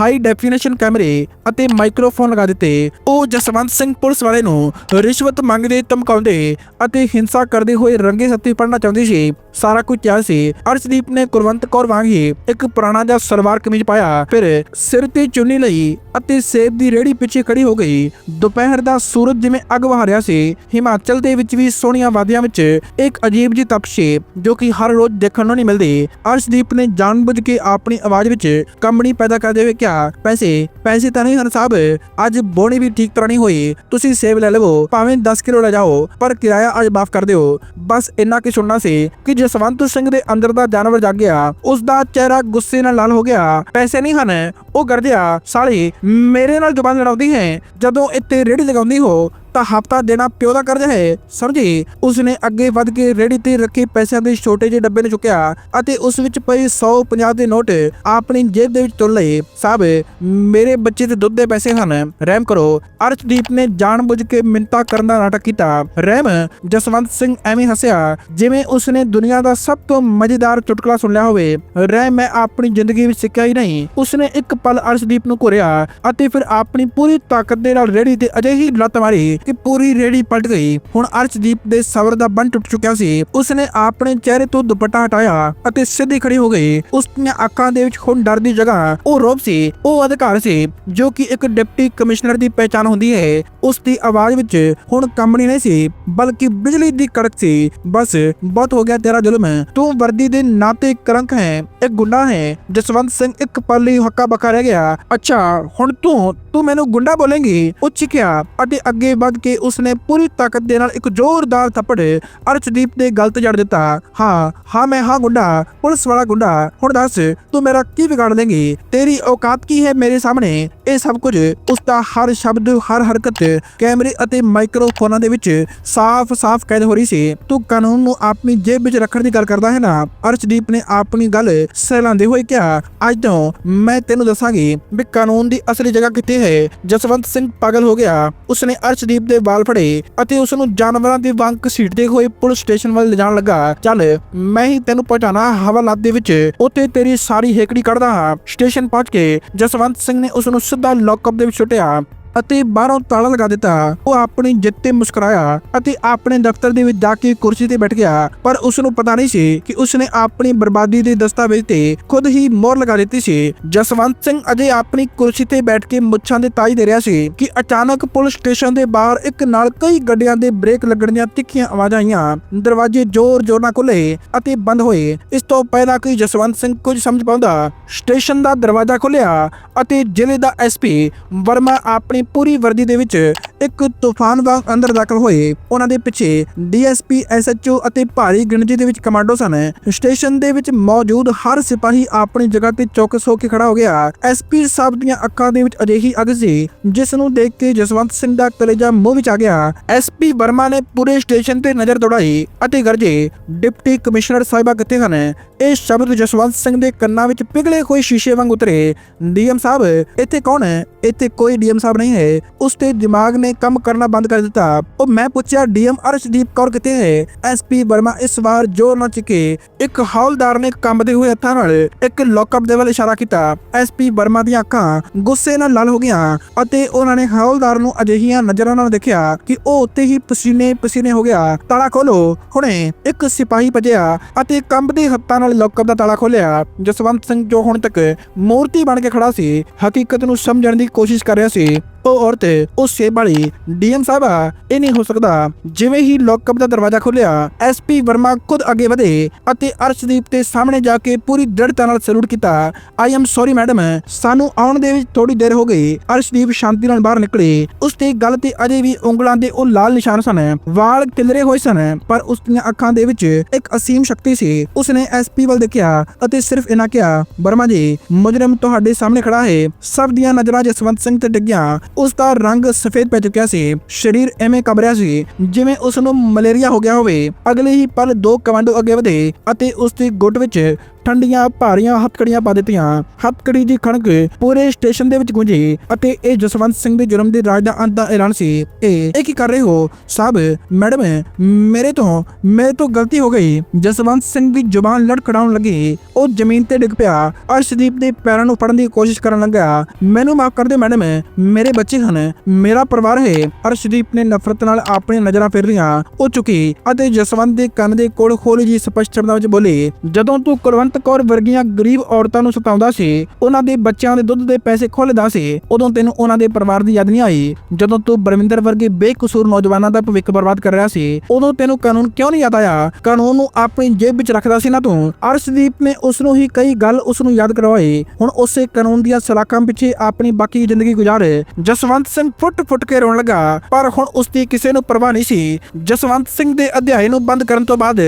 ਹਾਈ ਡੈਫੀਨੇਸ਼ਨ ਕੈਮਰੇ ਅਤੇ ਮਾਈਕ੍ਰੋਫੋਨ ਲਗਾ ਦਿੱਤੇ। ਉਹ ਜਸਵੰਤ ਸਿੰਘ ਪੁਲਿਸ ਵਾਲੇ ਨੂੰ ਰਿਸ਼ਵਤ ਮੰਗਦੇ, ਧਮਕਾਉਂਦੇ ਅਤੇ ਹਿੰਸਾ ਕਰਦੇ ਹੋਏ ਰੰਗੇ ਹੱਥੀਂ ਪੜਨਾ ਚਾਹੁੰਦੀ ਸੀ। ਸਾਰਾ ਕੁਝ ਕਿਹਾ ਸੀ। ਅਰਸ਼ਦੀਪ ਨੇ ਕੁਲਵੰਤ ਕੌਰ ਵਾਂਗ ਹੀ ਇੱਕ ਪੁਰਾਣਾ ਜਿਹਾ ਸਲਵਾਰ ਕਮੀਜ਼ ਪਾਇਆ। ਫਿਰ ਸਿਰ ਤੇ ਚੁੰਨੀ ਲਈ ਅਤੇ ਸੇਬ ਦੀ ਰੇੜੀ ਪਿੱਛੇ ਖੜੀ ਹੋ ਗਈ। ਦੁਪਹਿਰ ਦਾ ਸੂਰਜ ਜਿਵੇਂ ਅੱਗ ਵਹਾ ਰਿਹਾ ਸੀ, ਹਿਮਾਚਲ ਦੇ ਵਿੱਚ ਵੀ ਸੋਹਣੀਆਂ ਵਾਦੀਆਂ ਵਿੱਚ ਇੱਕ ਅਜੀਬ ਜਿਹੀ ਤਪਸ਼, ਜੋ ਕਿ ਹਰ ਰੋਜ਼ ਦੇਖਣ ਨੂੰ ਨਹੀਂ ਮਿਲਦੀ। ਅਰਸ਼ਦੀਪ ਨੇ ਜਾਣਬੁੱਝ ਕੇ ਆਪਣੀ ਆਵਾਜ਼ ਵਿੱਚ ਕੰਬਣੀ ਪੈਦਾ ਕਰਦੇ ਹੋਏ ਕਿਹਾ, ਪੈਸੇ ਪੈਸੇ ਤਾਂ ਨਹੀਂ ਹਨ ਸਾਹਿਬ ਅੱਜ ਬੋਣੀ ਵੀ ਠੀਕ ਤਰ੍ਹਾਂ ਨਹੀਂ ਹੋਈ। ਤੁਸੀਂ ਸੇਬ ਲੈ ਲਵੋ, ਭਾਵੇਂ 10 ਕਿਲੋ ਲੈ ਜਾਓ, ਪਰ ਕਿਰਾਇਆ ਅੱਜ ਮਾਫ ਕਰ ਦਿਓ। ਬਸ ਇੰਨਾ ਕਿ ਸੁਣਨਾ ਸੀ ਕਿ ਜਸਵੰਤ ਸਿੰਘ ਦੇ ਅੰਦਰ ਦਾ ਜਾਨਵਰ ਜਾਗ ਗਿਆ। ਉਸ ਦਾ ਚਿਹਰਾ ਗੁੱਸੇ ਨਾਲ ਲਾਲ ਹੋ ਗਿਆ। ਪੈਸੇ ਨਹੀਂ ਹਨ। ਉਹ ਗਰਜਿਆ, ਸਾਲੀ ਮੇਰੇ ਨਾਲ ਜ਼ੁਬਾਨ ਲੜਾਉਂਦੀ ਹੈ ਜਦੋਂ ਇੱਥੇ ਰੇੜੀ ਲਗਾਉਂਦੀ ਹੋ ਤਾਂ ਹਫਤਾ ਦੇਣਾ ਪਿਓ ਦਾ ਕਰਜ਼ ਹੈ। ਸਮਝੀ ਉਸਨੇ ਅੱਗੇ ਵੱਧ ਕੇ ਰੇੜੀ ਤੇ ਰੱਖੇ ਪੈਸਿਆਂ ਦੇ ਛੋਟੇ ਜਿਹੇ ਡੱਬੇ ਨੂੰ ਚੁੱਕਿਆ ਅਤੇ ਉਸ ਵਿੱਚ ਪਏ 150 ਦੇ ਨੋਟ ਆਪਣੀ ਜੇਬ ਦੇ ਵਿੱਚ ਤੁਲ ਲਏ। ਸਾਹਿਬ ਮੇਰੇ ਬੱਚੇ ਦੇ ਦੁੱਧ ਦੇ ਪੈਸੇ ਹਨ। ਰਹਿਮ ਕਰੋ। ਅਰਸ਼ਦੀਪ ਨੇ ਜਾਣਬੁੱਝ ਕੇ ਮਿੰਤਾ ਕਰਨ ਦਾ ਨਾਟਕ ਕੀਤਾ। ਰਹਿਮ ਜਸਵੰਤ ਸਿੰਘ ਐਵੇਂ ਹੱਸਿਆ, ਜਿਵੇਂ ਉਸਨੇ ਦੁਨੀਆ ਦਾ ਸਭ ਤੋਂ ਮਜ਼ੇਦਾਰ ਚੁਟਕਲਾ ਸੁਣ ਲਿਆ ਹੋਵੇ। ਰਹਿਮ ਮੈਂ ਆਪਣੀ ਜ਼ਿੰਦਗੀ ਵਿੱਚ ਸਿੱਖਿਆ ਹੀ ਨਹੀਂ। ਉਸਨੇ ਇੱਕ ਪਲ ਅਰਸ਼ਦੀਪ ਨੂੰ ਘੁਰਿਆ ਅਤੇ ਫਿਰ ਆਪਣੀ ਪੂਰੀ ਤਾਕਤ ਦੇ ਨਾਲ ਰੇੜੀ ਤੇ ਅਜਿਹੀ ਲੱਤ ਮਾਰੀ ਕਿ ਪੂਰੀ ਰੇੜੀ ਪਲਟ ਗਈ। ਹੁਣ ਅਰਸ਼ਦੀਪ ਦੇ ਸਬਰ ਦਾ ਬੰਨ ਟੁੱਟ ਚੁੱਕਿਆ ਸੀ। ਉਸਨੇ ਆਪਣੇ ਚਿਹਰੇ ਤੋਂ ਦੁਪੱਟਾ ਹਟਾਇਆ ਅਤੇ ਸਿੱਧੀ ਖੜੀ ਹੋ ਗਈ। ਉਸ ਦੀਆਂ ਅੱਖਾਂ ਦੇ ਵਿੱਚ ਹੁਣ ਡਰ ਦੀ ਜਗ੍ਹਾ ਉਹ ਰੋਬ ਸੀ। ਉਹ ਅਧਿਕਾਰ ਸੀ, ਜੋ ਕਿ ਇੱਕ ਡਿਪਟੀ ਕਮਿਸ਼ਨਰ ਦੀ ਪਹਿਚਾਨ ਹੁੰਦੀ ਹੈ। ਉਸ ਦੀ ਆਵਾਜ਼ ਵਿੱਚ ਹੁਣ ਕੰਬਣੀ ਨਹੀਂ ਸੀ, ਬਲਕਿ ਬਿਜਲੀ ਦੀ ਕੜਕ ਸੀ। ਬਸ, ਬਹੁਤ ਹੋ ਗਿਆ ਤੇਰਾ ਜ਼ੁਲਮ। ਤੂੰ ਵਰਦੀ ਦੇ ਨਾਤੇ ਕਰੰਕ ਹੈ, ਇੱਕ ਗੁੰਡਾ ਹੈ। ਜਸਵੰਤ ਸਿੰਘ ਇੱਕ ਪਲ ਲਈ ਹੱਕਾ ਬੱਕਾ ਰਹਿ ਗਿਆ। ਅੱਛਾ, ਹੁਣ ਤੂੰ ਤੂੰ ਮੈਨੂੰ ਗੁੰਡਾ ਬੋਲੇਂਗੀ? ਉਹ ਚਿਕਿਆ ਅਤੇ ਅੱਗੇ ਵੱਧ ਕੇ ਉਸਨੇ ਪੂਰੀ ਤਾਕਤ ਦੇ ਨਾਲ ਇੱਕ ਜ਼ੋਰਦਾਰ ਥੱਪੜ ਅਰਸ਼ਦੀਪ ਦੇ ਗਲ ਜੜ ਦਿੱਤਾ। ਹਾਂ ਹਾਂ ਮੈਂ, ਹਾਂ ਗੁੰਡਾ, ਪੁਲਿਸ ਵਾਲਾ ਗੁੰਡਾ। ਹੁਣ ਦੱਸ, ਤੂੰ ਮੇਰਾ ਕੀ ਵਿਗਾੜ ਦੇਂਗੀ ਤੇਰੀ ਔਕਾਤ ਕੀ ਹੈ ਮੇਰੇ ਸਾਹਮਣੇ? ਇਹ ਸਭ ਕੁਝ ਉਸ ਦਾ ਹਰ ਸ਼ਬਦ, ਹਰ ਹਰਕਤ, ਕੈਮਰੇ ਅਤੇ ਮਾਈਕ੍ਰੋਫੋਨਾਂ ਦੇ ਵਿੱਚ ਸਾਫ਼-ਸਾਫ਼ ਕੈਦ ਹੋ ਰਹੀ ਸੀ। ਤੂੰ ਕਾਨੂੰਨ ਨੂੰ ਆਪਣੀ ਜੇਬ ਵਿੱਚ ਰੱਖਣ ਦੀ ਗੱਲ ਕਰਦਾ ਹੈ ਨਾ? ਅਰਸ਼ਦੀਪ ਨੇ ਆਪਣੀ ਗੱਲ ਸਹਿਲਾਉਂਦੇ ਹੋਏ ਕਿਹਾ, ਅੱਜ ਤੋਂ ਮੈਂ ਤੈਨੂੰ ਦੱਸਾਂਗੀ ਵੀ ਕਾਨੂੰਨ ਦੀ ਅਸਲੀ ਜਗ੍ਹਾ ਕਿੱਥੇ ਹੈ। ਜਸਵੰਤ ਸਿੰਘ ਪਾਗਲ ਹੋ ਗਿਆ। ਉਸਨੇ ਅਰਸ਼ਦੀਪ ਦੇ ਵਾਲ ਫੜੇ ਅਤੇ ਉਸ ਨੂੰ ਜਾਨਵਰਾਂ ਦੇ ਵਾਂਗ ਘਸੀਟਦੇ ਹੋਏ ਪੁਲਿਸ ਸਟੇਸ਼ਨ ਵੱਲ ਲਿਜਾਣ ਲੱਗਾ। ਚੱਲ, ਮੈਂ ਹੀ ਤੈਨੂੰ ਪਹੁੰਚਾਣਾ ਹਵਾਲਾਤ ਦੇ ਵਿੱਚ। ਉੱਥੇ ਤੇਰੀ ਸਾਰੀ ਹੇਕੜੀ ਕੱਢਦਾ ਹਾਂ। ਸਟੇਸ਼ਨ ਪਹੁੰਚ ਕੇ ਜਸਵੰਤ ਸਿੰਘ ਨੇ ਉਸ ਨੂੰ ਸਿੱਧਾ ਲੌਕਅਪ ਦੇ ਵਿੱਚ ਸੁੱਟਿਆ। ਅਤੇ ਬਾਹਰੋਂ ਤਾਲਾ ਲਗਾ ਦਿੱਤਾ। ਉਹ ਆਪਣੀ ਜਿੱਤ ਤੇ ਮੁਸਕਰਾਇਆ ਅਤੇ ਆਪਣੇ ਦਫ਼ਤਰ ਦੇ ਵਿੱਚ ਜਾ ਕੇ ਕੁਰਸੀ ਤੇ ਬੈਠ ਗਿਆ। ਪਰ ਉਸ ਨੂੰ ਪਤਾ ਨਹੀਂ ਸੀ ਕਿ ਉਸਨੇ ਆਪਣੀ ਬਰਬਾਦੀ ਦੇ ਦਸਤਾਵੇਜ਼ ਤੇ ਖੁਦ ਹੀ ਮੋਹਰ ਲਗਾ ਦਿੱਤੀ ਸੀ। ਜਸਵੰਤ ਸਿੰਘ ਅਜੇ ਆਪਣੀ ਕੁਰਸੀ ਤੇ ਬੈਠ ਕੇ ਮੁੱਛਾਂ ਦੇ ਤਾਈ ਦੇ ਰਿਹਾ ਸੀ ਕਿ ਅਚਾਨਕ ਪੁਲਿਸ ਸਟੇਸ਼ਨ ਦੇ ਬਾਹਰ ਇੱਕ ਨਾਲ ਕਈ ਗੱਡੀਆਂ ਦੇ ਬ੍ਰੇਕ ਲੱਗਣ ਦੀਆਂ ਤਿੱਖੀਆਂ ਆਵਾਜ਼ਾਂ ਆਈਆਂ। ਦਰਵਾਜ਼ੇ ਜ਼ੋਰ-ਜ਼ੋਰ ਨਾਲ ਖੁੱਲੇ ਅਤੇ ਬੰਦ ਹੋਏ। ਇਸ ਤੋਂ ਪਹਿਲਾਂ ਕਿ ਜਸਵੰਤ ਸਿੰਘ ਕੁਝ ਸਮਝ ਪਾਉਂਦਾ। ਸਟੇਸ਼ਨ ਦਾ ਦਰਵਾਜ਼ਾ ਖੁੱਲਿਆ ਅਤੇ ਜ਼ਿਲ੍ਹੇ ਦਾ ਐਸਪੀ ਵਰਮਾ ਆਪਣੀ ਪੂਰੀ ਵਰਦੀ ਦੇ ਵਿੱਚ ਇੱਕ ਤੂਫਾਨ ਵਾਂਗ ਅੰਦਰ ਦਾਖਲ ਹੋਏ। ਉਹਨਾਂ ਦੇ ਪਿੱਛੇ ਡੀਐਸਪੀ, ਐਸਐਚਓ ਅਤੇ ਭਾਰੀ ਗਿਣਤੀ ਦੇ ਵਿੱਚ ਕਮਾਂਡੋ ਸਨ। ਸਟੇਸ਼ਨ ਦੇ ਵਿੱਚ ਮੌਜੂਦ ਹਰ ਸਿਪਾਹੀ ਆਪਣੀ ਜਗ੍ਹਾ ਤੇ ਚੌਕਸ ਹੋ ਕੇ ਖੜਾ ਹੋ ਗਿਆ। ਐਸਪੀ ਸਾਹਿਬ ਦੀਆਂ ਅੱਖਾਂ ਦੇ ਵਿੱਚ ਅਜਿਹੀ ਅੱਗ ਸੀ, ਜਿਸ ਨੂੰ ਦੇਖ ਕੇ ਜਸਵੰਤ ਸਿੰਘ ਦਾ ਕਲੇਜਾ ਮੂੰਹ ਵਿੱਚ ਆ ਗਿਆ। ਐਸਪੀ ਵਰਮਾ ਨੇ ਪੂਰੇ ਸਟੇਸ਼ਨ ਤੇ ਨਜ਼ਰ ਦੌੜਾਈ ਅਤੇ ਗਰਜੇ ਡਿਪਟੀ ਕਮਿਸ਼ਨਰ ਸਾਹਿਬਾ ਕਿੱਥੇ ਹਨ? ਇਹ ਸ਼ਬਦ ਜਸਵੰਤ ਸਿੰਘ ਦੇ ਕੰਨਾਂ ਵਿੱਚ ਪਿਘਲੇ ਹੋਏ ਸ਼ੀਸ਼ੇ ਵਾਂਗ ਉਤਰੇ। ਡੀਐਮ ਸਾਹਿਬ, ਇੱਥੇ ਕੌਣ ਹੈ? ਇੱਥੇ ਕੋਈ ਡੀਐਮ ਸਾਹਿਬ ਨਹੀਂ? ਨਹੀਂ ਹੈ। ਉਸ ਦੇ ਦਿਮਾਗ ਨੇ ਕੰਮ ਕਰਨਾ ਬੰਦ ਕਰ ਦਿੱਤਾ। ਉਹ ਮੈਂ ਪੁੱਛਿਆ, ਡੀਐਮ ਅਰਸ਼ਦੀਪ ਕੌਰ ਕਿਤੇ ਹੈ? ਐਸਪੀ ਵਰਮਾ ਇਸ ਵਾਰ ਜ਼ੋਰ ਨਾਲ ਚਿੱਕੇ। ਇੱਕ ਹੌਲਦਾਰ ਨੇ ਕੰਬਦੇ ਹੋਏ ਹੱਥਾਂ ਨਾਲ ਇੱਕ ਲੋਕਅਪ ਦੇ ਵੱਲ ਇਸ਼ਾਰਾ ਕੀਤਾ। ਐਸਪੀ ਵਰਮਾ ਦੀਆਂ ਅੱਖਾਂ ਗੁੱਸੇ ਨਾਲ ਲਾਲ ਹੋ ਗਈਆਂ ਅਤੇ ਉਹਨਾਂ ਨੇ ਹੌਲਦਾਰ ਨੂੰ ਅਜਿਹੀਆਂ ਨਜ਼ਰਾਂ ਨਾਲ ਦੇਖਿਆ ਕਿ ਉਹ ਉੱਤੇ ਹੀ ਪਸੀਨੇ ਪਸੀਨੇ ਹੋ ਗਿਆ। ਤਾਲਾ ਖੋਲੋ ਹੁਣੇ ਇੱਕ ਸਿਪਾਹੀ ਭਜਿਆ ਅਤੇ ਕੰਬਦੇ ਹੱਥਾਂ ਨਾਲ ਲੋਕਅਪ ਦਾ ਤਾਲਾ ਖੋਲਿਆ ਜਸਵੰਤ ਸਿੰਘ ਜੋ ਹੁਣ ਤੱਕ ਮੂਰਤੀ ਬਣ ਕੇ ਖੜਾ ਸੀ, ਹਕੀਕਤ ਨੂੰ ਸਮਝਣ ਦੀ ਕੋਸ਼ਿਸ਼ ਕਰ ਰਿਹਾ ਸੀ। ਉਹ ਔਰਤ ਉਸ ਸੇਬ ਵਾਲੀ ਡੀਐਮ ਸਾਹਿਬਾ ਇਹ ਨਹੀਂ ਹੋ ਸਕਦਾ। ਜਿਵੇਂ ਹੀ ਲੋਕਅਪ ਦਾ ਦਰਵਾਜ਼ਾ ਖੁੱਲਿਆ ਐਸਪੀ ਵਰਮਾ ਖੁਦ ਅੱਗੇ ਵਧੇ ਅਤੇ ਅਰਸ਼ਦੀਪ ਦੇ ਸਾਹਮਣੇ ਜਾ ਕੇ ਪੂਰੀ ਦ੍ਰਿੜਤਾ ਨਾਲ ਸਲੂਟ ਕੀਤਾ। ਆਈ ਐਮ ਸੌਰੀ ਮੈਡਮ ਸਾਨੂੰ ਆਉਣ ਦੇ ਵਿੱਚ ਥੋੜੀ ਦੇਰ ਹੋ ਗਈ। ਅਰਸ਼ਦੀਪ ਸ਼ਾਂਤੀ ਨਾਲ ਬਾਹਰ ਨਿਕਲੇ। ਉਸ ਦੇ ਗਲ ਤੇ ਅਜੇ ਵੀ ਉਂਗਲਾਂ ਦੇ ਉਹ ਲਾਲ ਨਿਸ਼ਾਨ ਸਨ। ਵਾਲ ਤਿਲਰੇ ਹੋਏ ਸਨ, ਪਰ ਉਸ ਦੀਆਂ ਅੱਖਾਂ ਦੇ ਵਿੱਚ ਇੱਕ ਅਸੀਮ ਸ਼ਕਤੀ ਸੀ। ਉਸਨੇ ਐਸਪੀ ਵੱਲ ਦੇਖਿਆ ਅਤੇ ਸਿਰਫ ਇਹਨਾਂ ਕਿਹਾ, ਵਰਮਾ ਜੀ, ਮੁਜਰਮ ਤੁਹਾਡੇ ਸਾਹਮਣੇ ਖੜਾ ਹੈ। ਸਭ ਦੀਆਂ ਨਜ਼ਰਾਂ ਜਸਵੰਤ ਸਿੰਘ ਤੇ ਡਿੱਗੀਆਂ। ਉਸ ਦਾ ਰੰਗ ਸਫੇਦ ਪੈ ਚੁੱਕਿਆ ਸੀ। ਸਰੀਰ ਐਵੇਂ ਕੰਬ ਰਿਹਾ ਸੀ, ਜਿਵੇਂ ਉਸ ਨੂੰ ਮਲੇਰੀਆ ਹੋ ਗਿਆ ਹੋਵੇ। ਅਗਲੇ ਹੀ ਪਲ ਦੋ ਕਮਾਂਡੋ ਅੱਗੇ ਵਧੇ ਅਤੇ ਉਸ ਦੀ ਗੁੱਟ ਵਿੱਚ ਠੰਡੀਆਂ ਭਾਰੀਆਂ ਹੱਥਕੜੀਆਂ ਪਾ ਦਿੱਤੀਆਂ। ਹੱਥਕੜੀ ਦੀ ਖਣਕ ਪੂਰੇ ਸਟੇਸ਼ਨ ਦੇ ਵਿੱਚ ਗੂੰਜੀ ਅਤੇ ਇਹ ਜਸਵੰਤ ਸਿੰਘ ਦੇ ਜੁਰਮ ਦੇ ਰਾਜ ਦਾ ਅੰਤ ਦਾ ਐਲਾਨ ਸੀ। ਇਹ ਇਹ ਕੀ ਕਰ ਰਹੇ ਹੋ? ਸਾਹਿਬ ਮੈਡਮ, ਮੇਰੇ ਤੋਂ ਮੇਰੇ ਤੋਂ ਗਲਤੀ ਹੋ ਗਈ। ਜਸਵੰਤ ਸਿੰਘ ਦੀ ਜ਼ੁਬਾਨ ਲੜਖੜਾਉਣ ਲੱਗੀ। ਉਹ ਜ਼ਮੀਨ ਤੇ ਡਿੱਗ ਪਿਆ। ਅਰਸ਼ਦੀਪ ਦੇ ਪੈਰਾਂ ਨੂੰ ਫੜਨ ਦੀ ਕੋਸ਼ਿਸ਼ ਕਰਨ ਲੱਗਾ। ਮੈਨੂੰ ਮਾਫ ਕਰ ਦਿਓ, ਮੈਡਮ। ਮੇਰੇ ਬੱਚੇ ਹਨ। ਮੇਰਾ ਪਰਿਵਾਰ ਹੈ। ਅਰਸ਼ਦੀਪ ਨੇ ਨਫ਼ਰਤ ਨਾਲ ਆਪਣੀਆਂ ਨਜ਼ਰਾਂ ਫੇਰ ਲਈਆਂ। ਉਹ ਚੁੱਕੀ ਅਤੇ ਜਸਵੰਤ ਦੇ ਕੰਨ ਦੇ ਕੋਲ ਖੋਲ ਜੀ ਸਪਸ਼ਟ ਸ਼ਬਦਾਂ ਵਿੱਚ ਬੋਲੀ, ਜਦੋਂ ਤੂੰ ਕੁਲਵੰਤ ਕੌਰ ਵਰਗੀਆਂ ਗਰੀਬ ਔਰਤਾਂ ਨੂੰ ਸਤਾਉਂਦਾ ਸੀ, ਉਹਨਾਂ ਦੇ ਬੱਚਿਆਂ ਦੇ ਦੁੱਧ ਦੇ ਪੈਸੇ ਖੋਲਦਾ ਸੀ, ਉਦੋਂ ਤੈਨੂੰ ਉਹਨਾਂ ਦੇ ਪਰਿਵਾਰ ਦੀ ਯਾਦ ਨਹੀਂ ਆਈ? ਜਦੋਂ ਤੂੰ ਬਰਮਿੰਦਰ ਵਰਗੇ ਬੇਕਸੂਰ ਨੌਜਵਾਨਾਂ ਦਾ ਭਵਿੱਖ ਬਰਬਾਦ ਕਰ ਰਿਹਾ ਸੀ, ਉਦੋਂ ਤੈਨੂੰ ਕਾਨੂੰਨ ਕਿਉਂ ਨਹੀਂ ਯਾਦ ਆਇਆ? ਕਾਨੂੰਨ ਨੂੰ ਆਪਣੀ ਜੇਬ ਵਿੱਚ ਰੱਖਦਾ ਸੀ ਨਾ ਤੂੰ? ਅਰਸ਼ਦੀਪ ਨੇ ਉਸ ਨੂੰ ਹੀ ਕਈ ਗੱਲ ਉਸ ਨੂੰ ਯਾਦ ਕਰਵਾਈ। ਹੁਣ ਉਸੇ ਕਾਨੂੰਨ ਦੀਆਂ ਸਲਾਖਾਂ ਪਿੱਛੇ ਆਪਣੀ ਬਾਕੀ ਜ਼ਿੰਦਗੀ ਗੁਜ਼ਾਰੇ। ਜਸਵੰਤ ਸਿੰਘ ਫੁੱਟ-ਫੁੱਟ ਕੇ ਰੋਣ ਲੱਗਾ, ਪਰ ਹੁਣ ਉਸ ਦੀ ਕਿਸੇ ਨੂੰ ਪਰਵਾਹ ਨਹੀਂ ਸੀ। ਜਸਵੰਤ ਸਿੰਘ ਦੇ ਅਧਿਆਏ ਨੂੰ ਬੰਦ ਕਰਨ ਤੋਂ ਬਾਅਦ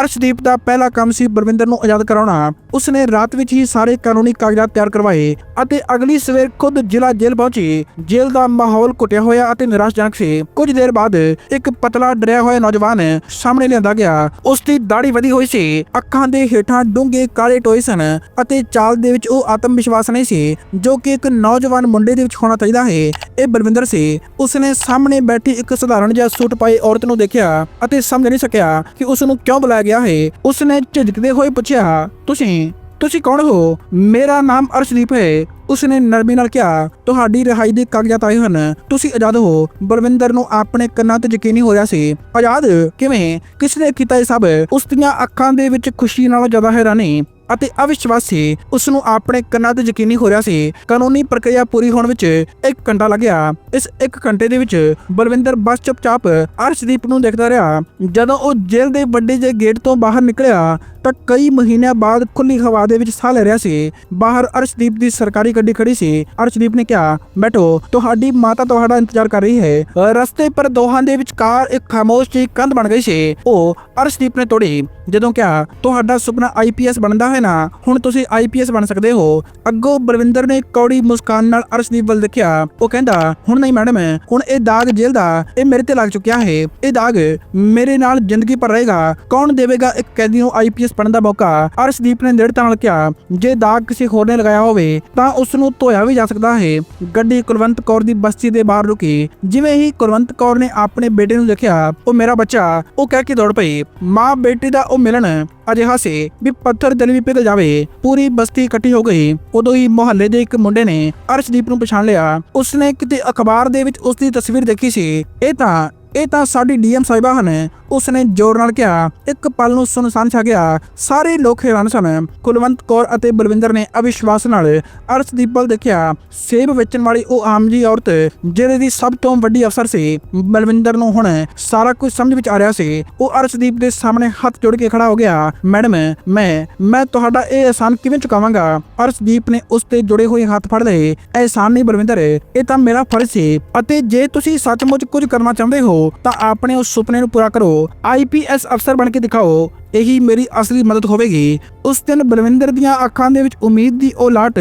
ਅਰਸ਼ਦੀਪ ਦਾ ਪਹਿਲਾ ਕੰਮ ਸੀ ਬਰਵਿੰਦਰ ਨੂੰ ਆਜ਼ਾਦ ਕਰਾਉਣਾ। ਉਸਨੇ ਰਾਤ ਵਿੱਚ ਹੀ ਸਾਰੇ ਕਾਨੂੰਨੀ ਕਾਗਜ਼ਾਤ ਤਿਆਰ ਕਰਵਾਏ ਅਤੇ ਅਗਲੀ ਸਵੇਰ ਖੁਦ ਜ਼ਿਲ੍ਹਾ ਜੇਲ੍ਹ ਪਹੁੰਚੀ। ਜੇਲ੍ਹ ਦਾ ਮਾਹੌਲ ਘੁੱਟਿਆ ਹੋਇਆ ਅਤੇ ਨਿਰਾਸ਼ਜਨਕ ਸੀ। ਕੁਝ ਦੇਰ ਬਾਅਦ ਇੱਕ ਪਤਲਾ ਡਰਿਆ ਹੋਇਆ ਨੌਜਵਾਨ ਸਾਹਮਣੇ ਲਿਆਂਦਾ ਗਿਆ। ਉਸ ਦੀ ਦਾੜੀ ਵਧੀ ਹੋਈ ਸੀ। ਅੱਖਾਂ ਦੇ ਹੇਠਾਂ ਡੂੰਘੇ ਕਾਲੇ ਟੋਏ ਸਨ ਅਤੇ ਚਾਲ ਦੇ ਵਿੱਚ ਉਹ ਆਤਮ ਵਿਸ਼ਵਾਸ ਨਹੀਂ ਸੀ, ਜੋ ਕਿ ਇੱਕ ਨੌਜਵਾਨ ਮੁੰਡੇ ਦੇ ਵਿੱਚ ਹੋਣਾ ਚਾਹੀਦਾ ਹੈ। ਇਹ ਬਲਵਿੰਦਰ ਸੀ। ਉਸਨੇ ਸਾਹਮਣੇ ਬੈਠੀ ਇੱਕ ਸਧਾਰਨ ਜਿਹਾ ਸੂਟ ਪਾਈ ਔਰਤ ਨੂੰ ਦੇਖਿਆ ਅਤੇ ਸਮਝ ਨਹੀਂ ਸਕਿਆ ਕਿ ਉਸ ਨੂੰ ਕਿਉਂ ਬੁਲਾਇਆ ਗਿਆ ਹੈ। ਉਸਨੇ ਝਿਜਕਦੇ ਹੋਏ ਪੁੱਛਿਆ ਤੁਸੀਂ ਤੁਸੀਂ ਕੌਣ ਹੋ? ਮੇਰਾ ਨਾਮ ਅਰਸ਼ਦੀਪ ਹੈ। ਉਸਨੇ ਨਰਮੀ ਨਾਲ ਕਿਹਾ, ਤੁਹਾਡੀ ਰਿਹਾਈ ਦੇ ਕਾਗਜ਼ਾਤ ਆਏ ਹਨ। ਤੁਸੀਂ ਆਜ਼ਾਦ ਹੋ। ਬਲਵਿੰਦਰ ਨੂੰ ਆਪਣੇ ਕੰਨਾਂ ਤੇ ਯਕੀਨ ਨਹੀਂ ਹੋ ਰਿਹਾ ਸੀ। ਆਜ਼ਾਦ? ਕਿਵੇਂ? ਕਿਸ ਨੇ ਕੀਤਾ ਇਹ ਸਭ? ਉਸ ਦੀਆਂ ਅੱਖਾਂ ਦੇ ਵਿੱਚ ਖੁਸ਼ੀ ਨਾਲੋਂ ਜ਼ਿਆਦਾ ਹੈਰਾਨੀ ਅਤੇ ਅਵਿਸ਼ਵਾਸ ਸੀ ਉਸ ਨੂੰ ਆਪਣੇ ਕੰਨਾਂ ਤੇ ਯਕੀਨ ਨਹੀਂ ਹੋ ਰਿਹਾ ਸੀ। ਕਾਨੂੰਨੀ ਪ੍ਰਕਿਰਿਆ ਪੂਰੀ ਹੋਣ ਵਿੱਚ 1 ਘੰਟਾ ਲੱਗਿਆ। ਇਸ 1 ਘੰਟੇ ਦੇ ਵਿੱਚ ਬਲਵਿੰਦਰ ਬਸ ਚੁੱਪਚਾਪ ਅਰਸ਼ਦੀਪ ਨੂੰ ਦੇਖਦਾ ਰਿਹਾ। ਜਦੋਂ ਉਹ ਜੇਲ੍ਹ ਦੇ ਵੱਡੇ ਜਿਹੇ ਗੇਟ ਤੋਂ ਬਾਹਰ ਨਿਕਲਿਆ ਤਾਂ ਕਈ ਮਹੀਨਿਆਂ ਬਾਅਦ ਖੁੱਲੀ ਹਵਾ ਦੇ ਵਿੱਚ ਸਾਹ ਲੈ ਰਿਹਾ ਸੀ। ਬਾਹਰ ਅਰਸ਼ਦੀਪ ਦੀ ਸਰਕਾਰੀ ਗੱਡੀ ਖੜੀ ਸੀ। ਅਰਸ਼ਦੀਪ ਨੇ ਕਿਹਾ, ਬੈਠੋ, ਤੁਹਾਡੀ ਮਾਤਾ ਤੁਹਾਡਾ ਇੰਤਜ਼ਾਰ ਕਰ ਰਹੀ ਹੈ। ਰਸਤੇ ਪਰ ਦੋਹਾਂ ਦੇ ਵਿਚਕਾਰ ਇੱਕ ਖਾਮੋਸ਼ ਜਿਹੀ ਕੰਧ ਬਣ ਗਈ ਸੀ। ਉਹ ਅਰਸ਼ਦੀਪ ਨੇ ਤੋੜੀ, ਜਦੋਂ ਕਿਹਾ, ਤੁਹਾਡਾ ਸੁਪਨਾ ਆਈਪੀਐਸ ਬਣਦਾ ਹੈ ਨਾ? ਹੁਣ ਤੁਸੀਂ ਆਈਪੀਐਸ ਬਣ ਸਕਦੇ ਹੋ। ਅੱਗੋਂ ਬਲਵਿੰਦਰ ਨੇ ਕੌੜੀ ਮੁਸਕਾਨ ਨਾਲ ਅਰਸ਼ਦੀਪ ਵੱਲ ਦੇਖਿਆ। ਉਹ ਕਹਿੰਦਾ, ਹੁਣ ਨਹੀਂ ਮੈਡਮ, ਹੁਣ ਇਹ ਦਾਗ ਜੇਲ੍ਹ ਦਾ, ਇਹ ਮੇਰੇ ਤੇ ਲੱਗ ਚੁੱਕਿਆ ਹੈ। ਇਹ ਦਾਗ ਮੇਰੇ ਨਾਲ ਜ਼ਿੰਦਗੀ ਭਰ ਰਹੇਗਾ। ਕੌਣ ਦੇਵੇਗਾ ਇੱਕ ਕੈਦੀ ਨੂੰ ਆਈਪੀਐਸ ਬਣਨ ਦਾ ਮੌਕਾ ਅਰਸ਼ਦੀਪ ਨੇ ਦ੍ਰਿੜਤਾ ਨਾਲ ਕਿਹਾ, ਜੇ ਦਾਗ ਕਿਸੇ ਹੋਰ ਨੇ ਲਗਾਇਆ ਹੋਵੇ, ਤਾਂ ਉਸ ਨੂੰ ਧੋਇਆ ਵੀ ਜਾ ਸਕਦਾ ਹੈ। ਗੱਡੀ ਕੁਲਵੰਤ ਕੌਰ ਦੀ ਬਸਤੀ ਦੇ ਬਾਹਰ ਰੁਕੀ। ਜਿਵੇਂ ਹੀ ਕੁਲਵੰਤ ਕੌਰ ਨੇ ਆਪਣੇ ਬੇਟੇ ਨੂੰ ਦੇਖਿਆ, ਉਹ ਮੇਰਾ ਬੱਚਾ, ਉਹ ਕਹਿ ਕੇ ਦੌੜ ਪਈ। ਮਾਂ ਬੇਟੀ ਦਾ ਉਹ ਮਿਲਣ ਅਜਿਹਾ ਸੀ ਵੀ ਪੱਥਰ ਦਿਲ ਵੀ ਪਿਘਲ ਜਾਵੇ। ਪੂਰੀ ਬਸਤੀ ਇਕੱਠੀ ਹੋ ਗਈ। ਉਦੋਂ ਹੀ ਮੁਹੱਲੇ ਦੇ ਇੱਕ ਮੁੰਡੇ ਨੇ ਅਰਸ਼ਦੀਪ ਨੂੰ ਪਛਾਣ ਲਿਆ। ਉਸਨੇ ਕਿਤੇ ਅਖਬਾਰ ਦੇ ਵਿੱਚ ਉਸ ਦੀ ਤਸਵੀਰ ਦੇਖੀ ਸੀ। ਇਹ ਤਾਂ ਇਹ ਤਾਂ ਸਾਡੀ ਡੀਐਮ ਸਾਹਿਬਾ ਹਨ। ਉਸਨੇ ਜ਼ੋਰ ਨਾਲ ਕਿਹਾ, ਇੱਕ ਪਲ ਨੂੰ ਸੁਨਸਾਨ ਛਾ ਗਿਆ। ਸਾਰੇ ਲੋਕ ਹੈਰਾਨ ਸਨ। ਕੁਲਵੰਤ ਕੌਰ ਅਤੇ ਬਲਵਿੰਦਰ ਨੇ ਅਵਿਸ਼ਵਾਸ ਨਾਲ ਅਰਸ਼ਦੀਪ ਵੱਲ ਦੇਖਿਆ। ਸੇਬ ਵੇਚਣ ਵਾਲੀ ਉਹ ਆਮ ਜੀ ਔਰਤ ਜਿਹੜੇ ਦੀ ਸਭ ਤੋਂ ਵੱਡੀ ਅਫਸਰ ਸੀ। ਬਲਵਿੰਦਰ ਨੂੰ ਹੁਣ ਸਾਰਾ ਕੁਝ ਸਮਝ ਵਿੱਚ ਆ ਰਿਹਾ ਸੀ। ਉਹ ਅਰਸ਼ਦੀਪ ਦੇ ਸਾਹਮਣੇ ਹੱਥ ਜੋੜ ਕੇ ਖੜਾ ਹੋ ਗਿਆ। ਮੈਡਮ, ਮੈਂ ਮੈਂ ਤੁਹਾਡਾ ਇਹ ਅਹਿਸਾਨ ਕਿਵੇਂ ਚੁਕਾਵਾਂਗਾ? ਅਰਸ਼ਦੀਪ ਨੇ ਉਸ ਤੇ ਜੁੜੇ ਹੋਏ ਹੱਥ ਫੜ ਲਏ। ਅਹਿਸਾਨ ਨਹੀਂ ਬਲਵਿੰਦਰ, ਇਹ ਤਾਂ ਮੇਰਾ ਫਰਜ਼ ਸੀ। ਅਤੇ ਜੇ ਤੁਸੀਂ ਸੱਚਮੁੱਚ ਕੁਝ ਕਰਨਾ ਚਾਹੁੰਦੇ ਹੋ, ਤਾਂ ਆਪਣੇ ਉਸ ਸੁਪਨੇ ਨੂੰ ਪੂਰਾ ਕਰੋ। ਆਈਪੀਐਸ ਅਫਸਰ ਬਣ ਕੇ ਦਿਖਾਓ। ਇਹੀ ਮੇਰੀ ਅਸਲੀ ਮਦਦ ਹੋਵੇਗੀ। ਉਸ ਦਿਨ ਬਲਵਿੰਦਰ ਦੀਆਂ ਅੱਖਾਂ ਦੇ ਵਿੱਚ ਉਮੀਦ ਦੀ ਉਹ ਲਾਟ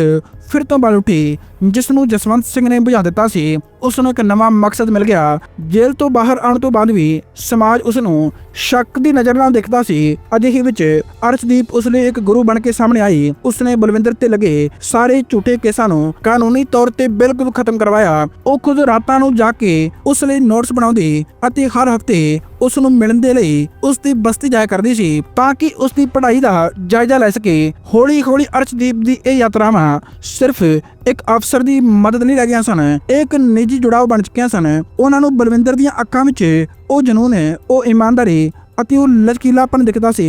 ਫਿਰ ਤੋਂ ਬਲ ਉੱਠੀ ਜਿਸ ਨੂੰ ਜਸਵੰਤ ਸਿੰਘ ਨੇ ਬੁਝਾ ਦਿੱਤਾ ਸੀ ਉਸ ਨੂੰ ਇੱਕ ਨਵਾਂ ਮਕਸਦ ਮਿਲ ਗਿਆ। ਜੇਲ੍ਹ ਤੋਂ ਬਾਹਰ ਆਉਣ ਤੋਂ ਬਾਅਦ ਵੀ ਸਮਾਜ ਉਸ ਨੂੰ ਸ਼ੱਕ ਦੀ ਨਜ਼ਰ ਨਾਲ ਦੇਖਦਾ ਸੀ। ਅਜਿਹੇ ਵਿੱਚ ਅਰਸ਼ਦੀਪ ਉਸ ਲਈ ਇੱਕ ਗੁਰੂ ਬਣ ਕੇ ਸਾਹਮਣੇ ਆਈ। ਉਸਨੇ ਬਲਵਿੰਦਰ ਤੇ ਲੱਗੇ ਸਾਰੇ ਝੂਠੇ ਕੇਸਾਂ ਨੂੰ ਕਾਨੂੰਨੀ ਤੌਰ ਤੇ ਬਿਲਕੁਲ ਖਤਮ ਕਰਵਾਇਆ। ਉਹ ਖੁਦ ਰਾਤਾਂ ਨੂੰ ਜਾ ਕੇ ਉਸ ਲਈ ਨੋਟਸ ਬਣਾਉਂਦੀ ਅਤੇ ਹਰ ਹਫ਼ਤੇ ਉਸ ਨੂੰ ਮਿਲਣ ਦੇ ਲਈ ਉਸ ਦੀ ਬਸਤੀ ਜਾਇਆ ਕਰਦੀ ਸੀ ਤਾਂ ਕਿ ਉਸ ਦੀ ਪੜ੍ਹਾਈ ਦਾ ਜਾਇਜ਼ਾ ਲੈ ਸਕੇ। ਹੌਲੀ ਹੌਲੀ ਅਰਸ਼ਦੀਪ ਦੀ ਇਹ ਯਾਤਰਾਵਾਂ ਸਿਰਫ ਇੱਕ ਅਫਸਰ ਦੀ ਮਦਦ ਨਹੀਂ ਰਹਿ ਗਈਆਂ ਸਨ। ਇਹ ਇੱਕ ਨਿੱਜੀ ਜੁੜਾਵ ਬਣ ਚੁੱਕੀਆਂ ਸਨ। ਉਹਨਾਂ ਨੂੰ ਬਲਵਿੰਦਰ ਦੀਆਂ ਅੱਖਾਂ ਵਿੱਚ ਉਹ ਜਨੂਨ ਹੈ ਉਹ ਇਮਾਨਦਾਰੀ ਅਤੇ ਉਹ ਲਚਕੀਲਾਪਨ ਦਿਖਦਾ ਸੀ,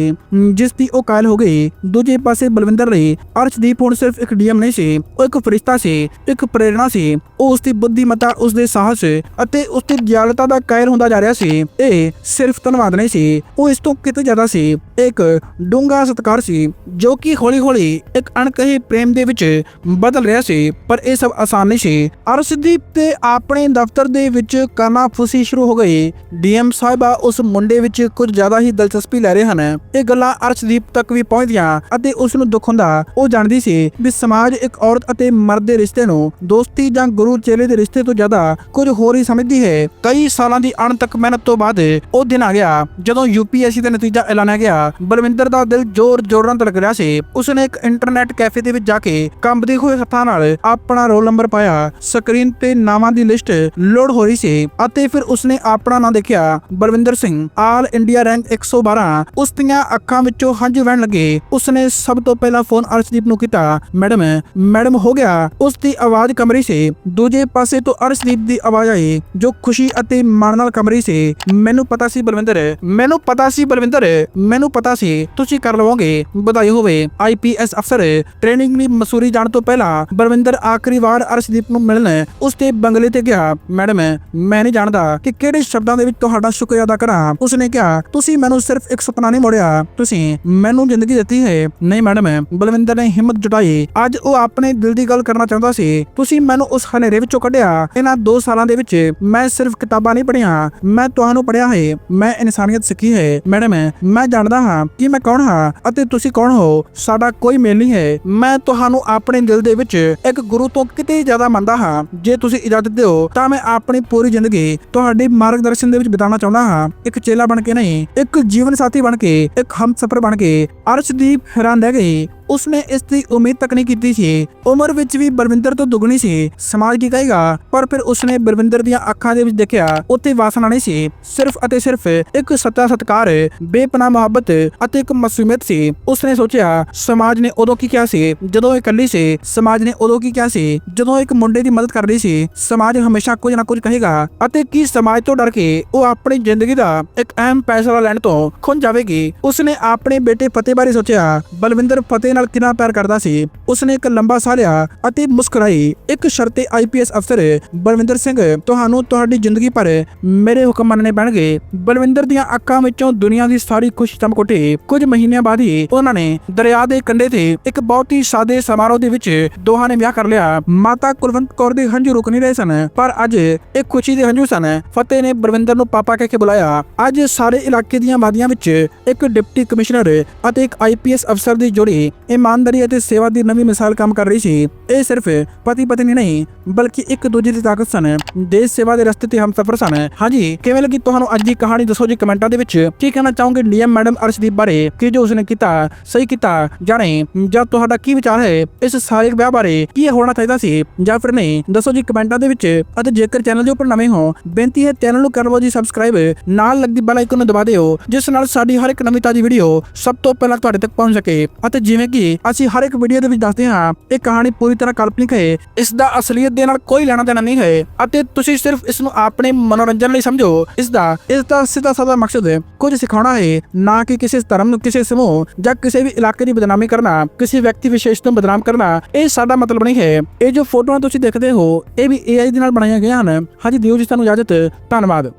ਜਿਸ ਦੀ ਉਹ ਕਾਇਲ ਹੋ ਗਈ। ਦੂਜੇ ਪਾਸੇ ਬਲਵਿੰਦਰ ਲਈ ਅਰਸ਼ਦੀਪ ਹੁਣ ਸਿਰਫ ਇੱਕ ਡੀਐਮ ਨਹੀਂ ਸੀ, ਉਹ ਇੱਕ ਫਰਿਸ਼ਤਾ ਸੀ, ਇੱਕ ਪ੍ਰੇਰਣਾ ਸੀ। ਉਹ ਉਸ ਦੀ ਬੁੱਧੀਮਤਾ ਉਸ ਦੇ ਸਾਹਸ ਅਤੇ ਉਸ ਦੀ ਦਿਆਲਤਾ ਦਾ ਕਾਇਲ ਹੁੰਦਾ ਜਾ ਰਿਹਾ ਸੀ। ਇਹ ਸਿਰਫ ਧੰਨਵਾਦ ਨਹੀਂ ਸੀ। ਉਹ ਇਸ ਤੋਂ ਕਿਤੇ ਜ਼ਿਆਦਾ ਸੀ। ਇੱਕ ਡੂੰਘਾ ਸਤਿਕਾਰ ਸੀ, ਜੋ ਕਿ ਹੌਲੀ-ਹੌਲੀ ਇੱਕ ਅਣਕਹੇ ਪ੍ਰੇਮ ਦੇ ਵਿੱਚ ਬਦਲ ਰਿਹਾ ਸੀ, ਪਰ ਇਹ ਸਭ ਆਸਾਨ ਨਹੀਂ ਸੀ। ਅਰਸ਼ਦੀਪ ਤੇ ਆਪਣੇ ਦਫ਼ਤਰ ਦੇ ਵਿੱਚ ਕਾਨਾ ਫੁਸੀ ਸ਼ੁਰੂ ਹੋ ਗਈ। ਡੀਐਮ ਸਾਹਿਬਾ ਉਸ ਮੁੰਡੇ ਵਿੱਚ ਕੁਝ ਜ਼ਿਆਦਾ ਹੀ ਦਿਲਚਸਪੀ ਲੈ ਰਹੇ ਹਨ। ਇਹ ਗੱਲਾਂ ਅਰਸ਼ਦੀਪ ਤੱਕ ਵੀ ਪਹੁੰਚਦੀਆਂ ਅਤੇ ਉਸ ਨੂੰ ਦੁੱਖ ਹੁੰਦਾ, ਉਹ ਜਾਣਦੀ ਸੀ ਵੀ ਸਮਾਜ ਇੱਕ ਔਰਤ ਅਤੇ ਮਰਦ ਦੇ ਰਿਸ਼ਤੇ ਨੂੰ ਦੋਸਤੀ ਜਾਂ ਗੁਰੂ ਚੇਲੇ ਦੇ ਰਿਸ਼ਤੇ ਤੋਂ ਜ਼ਿਆਦਾ ਕੁਝ ਹੋਰ ਹੀ ਸਮਝਦੀ ਹੈ। ਕਈ ਸਾਲਾਂ ਦੀ ਅਣਤੱਕ ਮਿਹਨਤ ਤੋਂ ਬਾਅਦ ਉਹ ਦਿਨ ਆ ਗਿਆ, ਜਦੋਂ ਯੂਪੀਐਸਸੀ ਦਾ ਨਤੀਜਾ ਐਲਾਨਿਆ ਗਿਆ। ਬਲਵਿੰਦਰ ਦਾ ਦਿਲ ਜ਼ੋਰ-ਜ਼ੋਰ ਨਾਲ ਧੜਕ ਰਿਹਾ ਸੀ। ਉਸਨੇ ਇੱਕ ਇੰਟਰਨੈਟ ਕੈਫੇ ਦੇ ਵਿੱਚ ਜਾ ਕੇ ਕੰਬਦੇ ਹੋਏ ਹੱਥਾਂ ਨਾਲ ਆਪਣਾ ਰੋਲ ਨੰਬਰ ਪਾਇਆ। ਸਕਰੀਨ ਤੇ ਨਾਵਾਂ ਦੀ ਲਿਸਟ ਲੋਡ ਹੋ ਰਹੀ ਸੀ ਅਤੇ ਫਿਰ ਉਸਨੇ ਆਪਣਾ ਨਾਂ ਦੇਖਿਆ। Balwinder Singh all India rank 112 ਉਸ ਦੀਆਂ ਅੱਖਾਂ ਵਿੱਚੋਂ ਹੰਝੂ ਵਹਿਣ ਲੱਗੇ। ਉਸਨੇ ਸਭ ਤੋਂ ਪਹਿਲਾਂ ਫੋਨ ਅਰਸ਼ਦੀਪ ਨੂੰ ਕੀਤਾ ਮੈਡਮ ਮੈਡਮ ਹੋ ਗਿਆ। ਉਸ ਦੀ ਆਵਾਜ਼ ਕਮਰੀ ਸੀ। ਦੂਜੇ ਪਾਸੇ ਤੋਂ ਅਰਸ਼ਦੀਪ ਦੀ ਆਵਾਜ਼ ਆਈ, ਜੋ ਖੁਸ਼ੀ ਅਤੇ ਮਨ ਨਾਲ ਕਮਰੀ ਸੀ। ਮੈਨੂੰ ਪਤਾ ਸੀ ਬਲਵਿੰਦਰ, ਮੈਨੂੰ ਪਤਾ ਸੀ ਬਲਵਿੰਦਰ, ਮੈਨੂੰ ਪਤਾ ਸੀ, ਤੁਸੀਂ ਕਰ ਲਵੋਗੇ, ਵਧਾਈ ਹੋਵੇ। ਆਈਪੀਐਸ ਅਫਸਰ ਟ੍ਰੇਨਿੰਗ ਲਈ ਮਸੂਰੀ ਜਾਣ ਤੋਂ ਪਹਿਲਾਂ ਬਲਵਿੰਦਰ ਆਖਰੀ ਵਾਰ ਅਰਸ਼ਦੀਪ ਨੂੰ ਮਿਲਣ, ਉਸ ਦੇ ਬੰਗਲੇ ਤੇ ਗਿਆ। ਮੈਡਮ, ਮੈਂ ਨਹੀਂ ਜਾਣਦਾ ਕਿ ਕਿਹੜੇ ਸ਼ਬਦਾਂ ਦੇ ਵਿੱਚ ਤੁਹਾਡਾ ਸ਼ੁਕਰੀਆ ਅਦਾ ਕਰਾਂ। ਉਸਨੇ ਕਿਹਾ, ਤੁਸੀਂ ਮੈਨੂੰ ਸਿਰਫ ਇੱਕ ਸੁਪਨਾ ਨਹੀਂ ਮੋੜਿਆ। ਤੁਸੀਂ ਮੈਨੂੰ ਜ਼ਿੰਦਗੀ ਦਿੱਤੀ ਹੈ। ਨਹੀਂ ਮੈਡਮ, ਬਲਵਿੰਦਰ ਨੇ ਹਿੰਮਤ ਜੁਟਾਈ। ਅੱਜ ਉਹ ਆਪਣੇ ਦਿਲ ਦੀ ਗੱਲ ਕਰਨਾ ਚਾਹੁੰਦਾ ਸੀ। ਤੁਸੀਂ ਮੈਨੂੰ ਉਸ ਹਨੇਰੇ ਵਿੱਚੋਂ ਕੱਢਿਆ। ਇਹਨਾਂ 2 ਸਾਲਾਂ ਦੇ ਵਿੱਚ ਮੈਂ ਸਿਰਫ ਕਿਤਾਬਾਂ ਨਹੀਂ ਪੜ੍ਹੀਆਂ। ਮੈਂ ਤੁਹਾਨੂੰ ਪੜ੍ਹਿਆ ਹੈ। ਮੈਂ ਇਨਸਾਨੀਅਤ ਸਿੱਖੀ ਹੈ। ਮੈਡਮ, ਮੈਂ ਜਾਣਦਾ ਹਾਂ, ਕਿ ਮੈਂ ਕੌਣ ਹਾਂ? ਅਤੇ ਤੁਸੀਂ ਕੌਣ ਹੋ? ਸਾਡਾ ਕੋਈ ਮੇਲ ਨਹੀਂ ਹੈ। ਮੈਂ ਤੁਹਾਨੂੰ ਆਪਣੇ ਦਿਲ ਦੇ ਵਿੱਚ ਇੱਕ ਗੁਰੂ ਤੋਂ ਕਿਤੇ ਜ਼ਿਆਦਾ ਮੰਨਦਾ ਹਾਂ। ਜੇ ਤੁਸੀਂ ਇਜਾਜ਼ਤ ਦਿਓ, ਤਾਂ ਮੈਂ ਆਪਣੀ ਪੂਰੀ ਜ਼ਿੰਦਗੀ ਤੁਹਾਡੇ ਮਾਰਗਦਰਸ਼ਨ ਦੇ ਵਿੱਚ ਬਿਤਾਉਣਾ ਚਾਹੁੰਦਾ ਹਾਂ। ਇੱਕ ਚੇਲਾ ਬਣ ਕੇ ਨਹੀਂ, ਇੱਕ ਜੀਵਨ ਸਾਥੀ ਬਣ ਕੇ, ਇੱਕ ਹਮਸਫਰ ਬਣ ਕੇ ਅਰਸ਼ਦੀਪ ਹੈਰਾਨ ਰਹਿ ਗਈ। ਉਸਨੇ ਇਸ ਦੀ ਉਮੀਦ ਤੱਕ ਨਹੀਂ ਕੀਤੀ ਸੀ। ਉਮਰ ਵਿੱਚ ਵੀ ਬਲਵਿੰਦਰ ਤੋਂ ਦੁੱਗਣੀ ਸੀ। ਸਮਾਜ ਕੀ ਕਹੇਗਾ? ਪਰ ਫਿਰ ਉਸਨੇ ਬਲਵਿੰਦਰ ਦੀਆਂ ਅੱਖਾਂ ਦੇ ਵਿੱਚ ਦੇਖਿਆ, ਉੱਥੇ ਵਾਸਨਾ ਨਹੀਂ ਸੀ। ਸਿਰਫ ਅਤੇ ਸਿਰਫ ਇੱਕ ਸੱਤਾ ਸਤਕਾਰ, ਬੇਪਨਾਹ ਮੁਹੱਬਤ ਅਤੇ ਇੱਕ ਮਾਸੂਮੀਅਤ ਸੀ। ਉਸਨੇ ਸੋਚਿਆ, ਸਮਾਜ ਨੇ ਉਦੋਂ ਕੀ ਕਿਹਾ ਸੀ? ਜਦੋਂ ਇਹ ਇਕੱਲੀ ਸੀ, ਸਮਾਜ ਨੇ ਉਦੋਂ ਕੀ ਕਿਹਾ ਸੀ? ਜਦੋਂ ਇੱਕ ਮੁੰਡੇ ਦੀ ਮਦਦ ਕਰ ਰਹੀ ਸੀ, ਸਮਾਜ ਹਮੇਸ਼ਾ ਕੁਝ ਨਾ ਕੁਝ ਕਹੇਗਾ। ਅਤੇ ਕੀ ਸਮਾਜ ਤੋਂ ਡਰ ਕੇ ਉਹ ਆਪਣੀ ਜ਼ਿੰਦਗੀ ਦਾ ਇੱਕ ਅਹਿਮ ਫੈਸਲਾ ਲੈਣ ਤੋਂ ਖੁੰਝ ਜਾਵੇਗੀ? ਉਸਨੇ ਆਪਣੇ ਬੇਟੇ ਫਤਿਹ ਬਾਰੇ ਸੋਚਿਆ। ਬਲਵਿੰਦਰ ਫਤਿਹ ਨਾਲ ਕਿੰਨਾ ਪਿਆਰ ਕਰਦਾ ਸੀ, ਉਸਨੇ ਇੱਕ ਲੰਬਾ ਸਾਹ ਲਿਆ ਅਤੇ ਮੁਸਕਰਾਈ ਇੱਕ ਸ਼ਰਤੇ ਆਈਪੀਐਸ ਅਫਸਰ ਬਲਵਿੰਦਰ ਸਿੰਘ, ਤੁਹਾਨੂੰ ਤੁਹਾਡੀ ਜ਼ਿੰਦਗੀ ਭਰ ਮੇਰੇ ਹੁਕਮ ਮੰਨਣੇ ਪੈਣਗੇ। ਬਲਵਿੰਦਰ ਦੀਆਂ ਅੱਖਾਂ ਵਿੱਚੋਂ ਦੁਨੀਆ ਦੀ ਸਾਰੀ ਖੁਸ਼ੀ ਚਮਕ ਉੱਠੀ ਕੁਝ ਮਹੀਨਿਆਂ ਬਾਅਦ ਹੀ ਉਹਨਾਂ ਨੇ ਦਰਿਆ ਦੇ ਕੰਢੇ ਤੇ ਇੱਕ ਬਹੁਤ ਹੀ ਸਾਦੇ ਸਮਾਰੋਹ ਦੇ ਵਿੱਚ ਦੋਹਾਂ ਨੇ ਵਿਆਹ ਕਰ ਲਿਆ। ਮਾਤਾ ਕੁਲਵੰਤ ਕੌਰ ਦੇ ਹੰਝੂ ਰੁਕ ਨਹੀਂ ਰਹੇ ਸਨ, ਪਰ ਅੱਜ ਇਹ ਖੁਸ਼ੀ ਦੇ ਹੰਝੂ ਸਨ। ਫਤਿਹ ਨੇ ਬਲਵਿੰਦਰ ਨੂੰ ਪਾਪਾ ਕਹਿ ਕੇ ਬੁਲਾਇਆ। ਅੱਜ ਸਾਰੇ ਇਲਾਕੇ ਦੀਆਂ ਵਾਦੀਆਂ ਵਿੱਚ ਇੱਕ ਡਿਪਟੀ ਕਮਿਸ਼ਨਰ ਅਤੇ ਇੱਕ ਆਈਪੀਐਸ ਅਫਸਰ ਦੀ ਜੋੜੀ ਇਮਾਨਦਾਰੀ ਅਤੇ ਸੇਵਾ ਦੀ ਨਵੀਂ ਮਿਸਾਲ ਕੰਮ ਕਰ ਰਹੀ ਸੀ। ਇਹ ਸਿਰਫ ਪਤੀ ਪਤਨੀ ਨਹੀਂ, ਬਲਕਿ ਇੱਕ ਦੂਜੇ ਦੀ ਤਾਕਤ ਸਨ। ਦੇਸ਼ ਸੇਵਾ ਦੇ ਰਸਤੇ ਤੇ ਹਮਸਫਰ ਸਨ। ਹਾਂਜੀ, ਕਿਵੇਂ ਲੱਗੀ ਤੁਹਾਨੂੰ ਅੱਜ ਦੀ ਕਹਾਣੀ? ਦੱਸੋ ਜੀ ਕਮੈਂਟਾਂ ਦੇ ਵਿੱਚ। ਕੀ ਕਹਿਣਾ ਚਾਹੋਗੇ ਡੀਐਮ ਮੈਡਮ ਅਰਸ਼ਦੀਪ ਬਾਰੇ? ਕਿ ਜੋ ਉਸਨੇ ਕੀਤਾ, ਸਹੀ ਕੀਤਾ ਜਾਂ ਨਹੀਂ? ਜਾਂ ਤੁਹਾਡਾ ਕੀ ਵਿਚਾਰ ਹੈ ਇਸ ਸਾਰੇ ਵਿਆਹ ਬਾਰੇ? ਕੀ ਹੋਣਾ ਚਾਹੀਦਾ ਸੀ ਜਾਂ ਫਿਰ ਨਹੀਂ? ਦੱਸੋ ਜੀ ਕਮੈਂਟਾਂ ਦੇ ਵਿੱਚ। ਅਤੇ ਜੇਕਰ ਚੈਨਲ ਦੇ ਉੱਪਰ ਨਵੇਂ ਹੋ, ਬੇਨਤੀ ਹੈ ਚੈਨਲ ਨੂੰ ਕਰ ਲਵੋ ਜੀ ਸਬਸਕ੍ਰਾਈਬ ਨਾਲ ਲੱਗਦੀ ਬੈਲ ਆਈਕਨ ਨੂੰ ਦਬਾ ਦਿਓ, ਜਿਸ ਨਾਲ ਸਾਡੀ ਹਰ ਇੱਕ ਨਵੀਂ ਤਾਜ਼ੀ ਵੀਡੀਓ ਸਭ ਤੋਂ ਪਹਿਲਾਂ ਤੁਹਾਡੇ ਤੱਕ ਪਹੁੰਚ ਸਕੇ। ਅਤੇ ਜਿਵੇਂ ਕਿ ਅਸੀਂ ਹਰ ਇੱਕ ਵੀਡੀਓ ਦੇ ਵਿੱਚ ਦੱਸਦੇ ਹਾਂ, ਇਹ ਕਹਾਣੀ ਪੂਰੀ ਤਰ੍ਹਾਂ ਕਾਲਪਨਿਕ ਹੈ। ਇਸ ਦਾ ਅਸਲੀਅਤ ਦੇ ਨਾਲ ਕੋਈ ਲੈਣਾ ਦੇਣਾ ਨਹੀਂ ਹੈ। ਅਤੇ ਤੁਸੀਂ ਸਿਰਫ ਇਸ ਨੂੰ ਆਪਣੇ ਮਨੋਰੰਜਨ ਲਈ ਸਮਝੋ। ਇਸ ਦਾ ਇਸ ਦਾ ਸਿੱਧਾ ਸਾਦਾ ਮਕਸਦ ਕੁਝ ਸਿਖਾਉਣਾ ਹੈ, ਨਾ ਕਿ ਕਿਸੇ ਧਰਮ ਨੂੰ ਕਿਸੇ ਸਮੂਹ ਜਾਂ ਕਿਸੇ ਵੀ ਇਲਾਕੇ ਦੀ ਬਦਨਾਮੀ ਕਰਨਾ, ਕਿਸੇ ਵਿਅਕਤੀ ਵਿਸ਼ੇਸ਼ ਨੂੰ ਬਦਨਾਮ ਕਰਨਾ, ਇਹ ਸਾਡਾ ਮਤਲਬ ਨਹੀਂ ਹੈ। ਇਹ ਜੋ ਫੋਟੋਆਂ ਤੁਸੀਂ ਦੇਖਦੇ ਹੋ, ਇਹ ਵੀ AI ਦੇ ਨਾਲ ਬਣਾਈਆਂ ਗਈਆਂ ਹਨ। ਹਾਂਜੀ ਦਿਓ ਜੀ, ਤੁਹਾਨੂੰ ਇਜਾਜ਼ਤ। ਧੰਨਵਾਦ।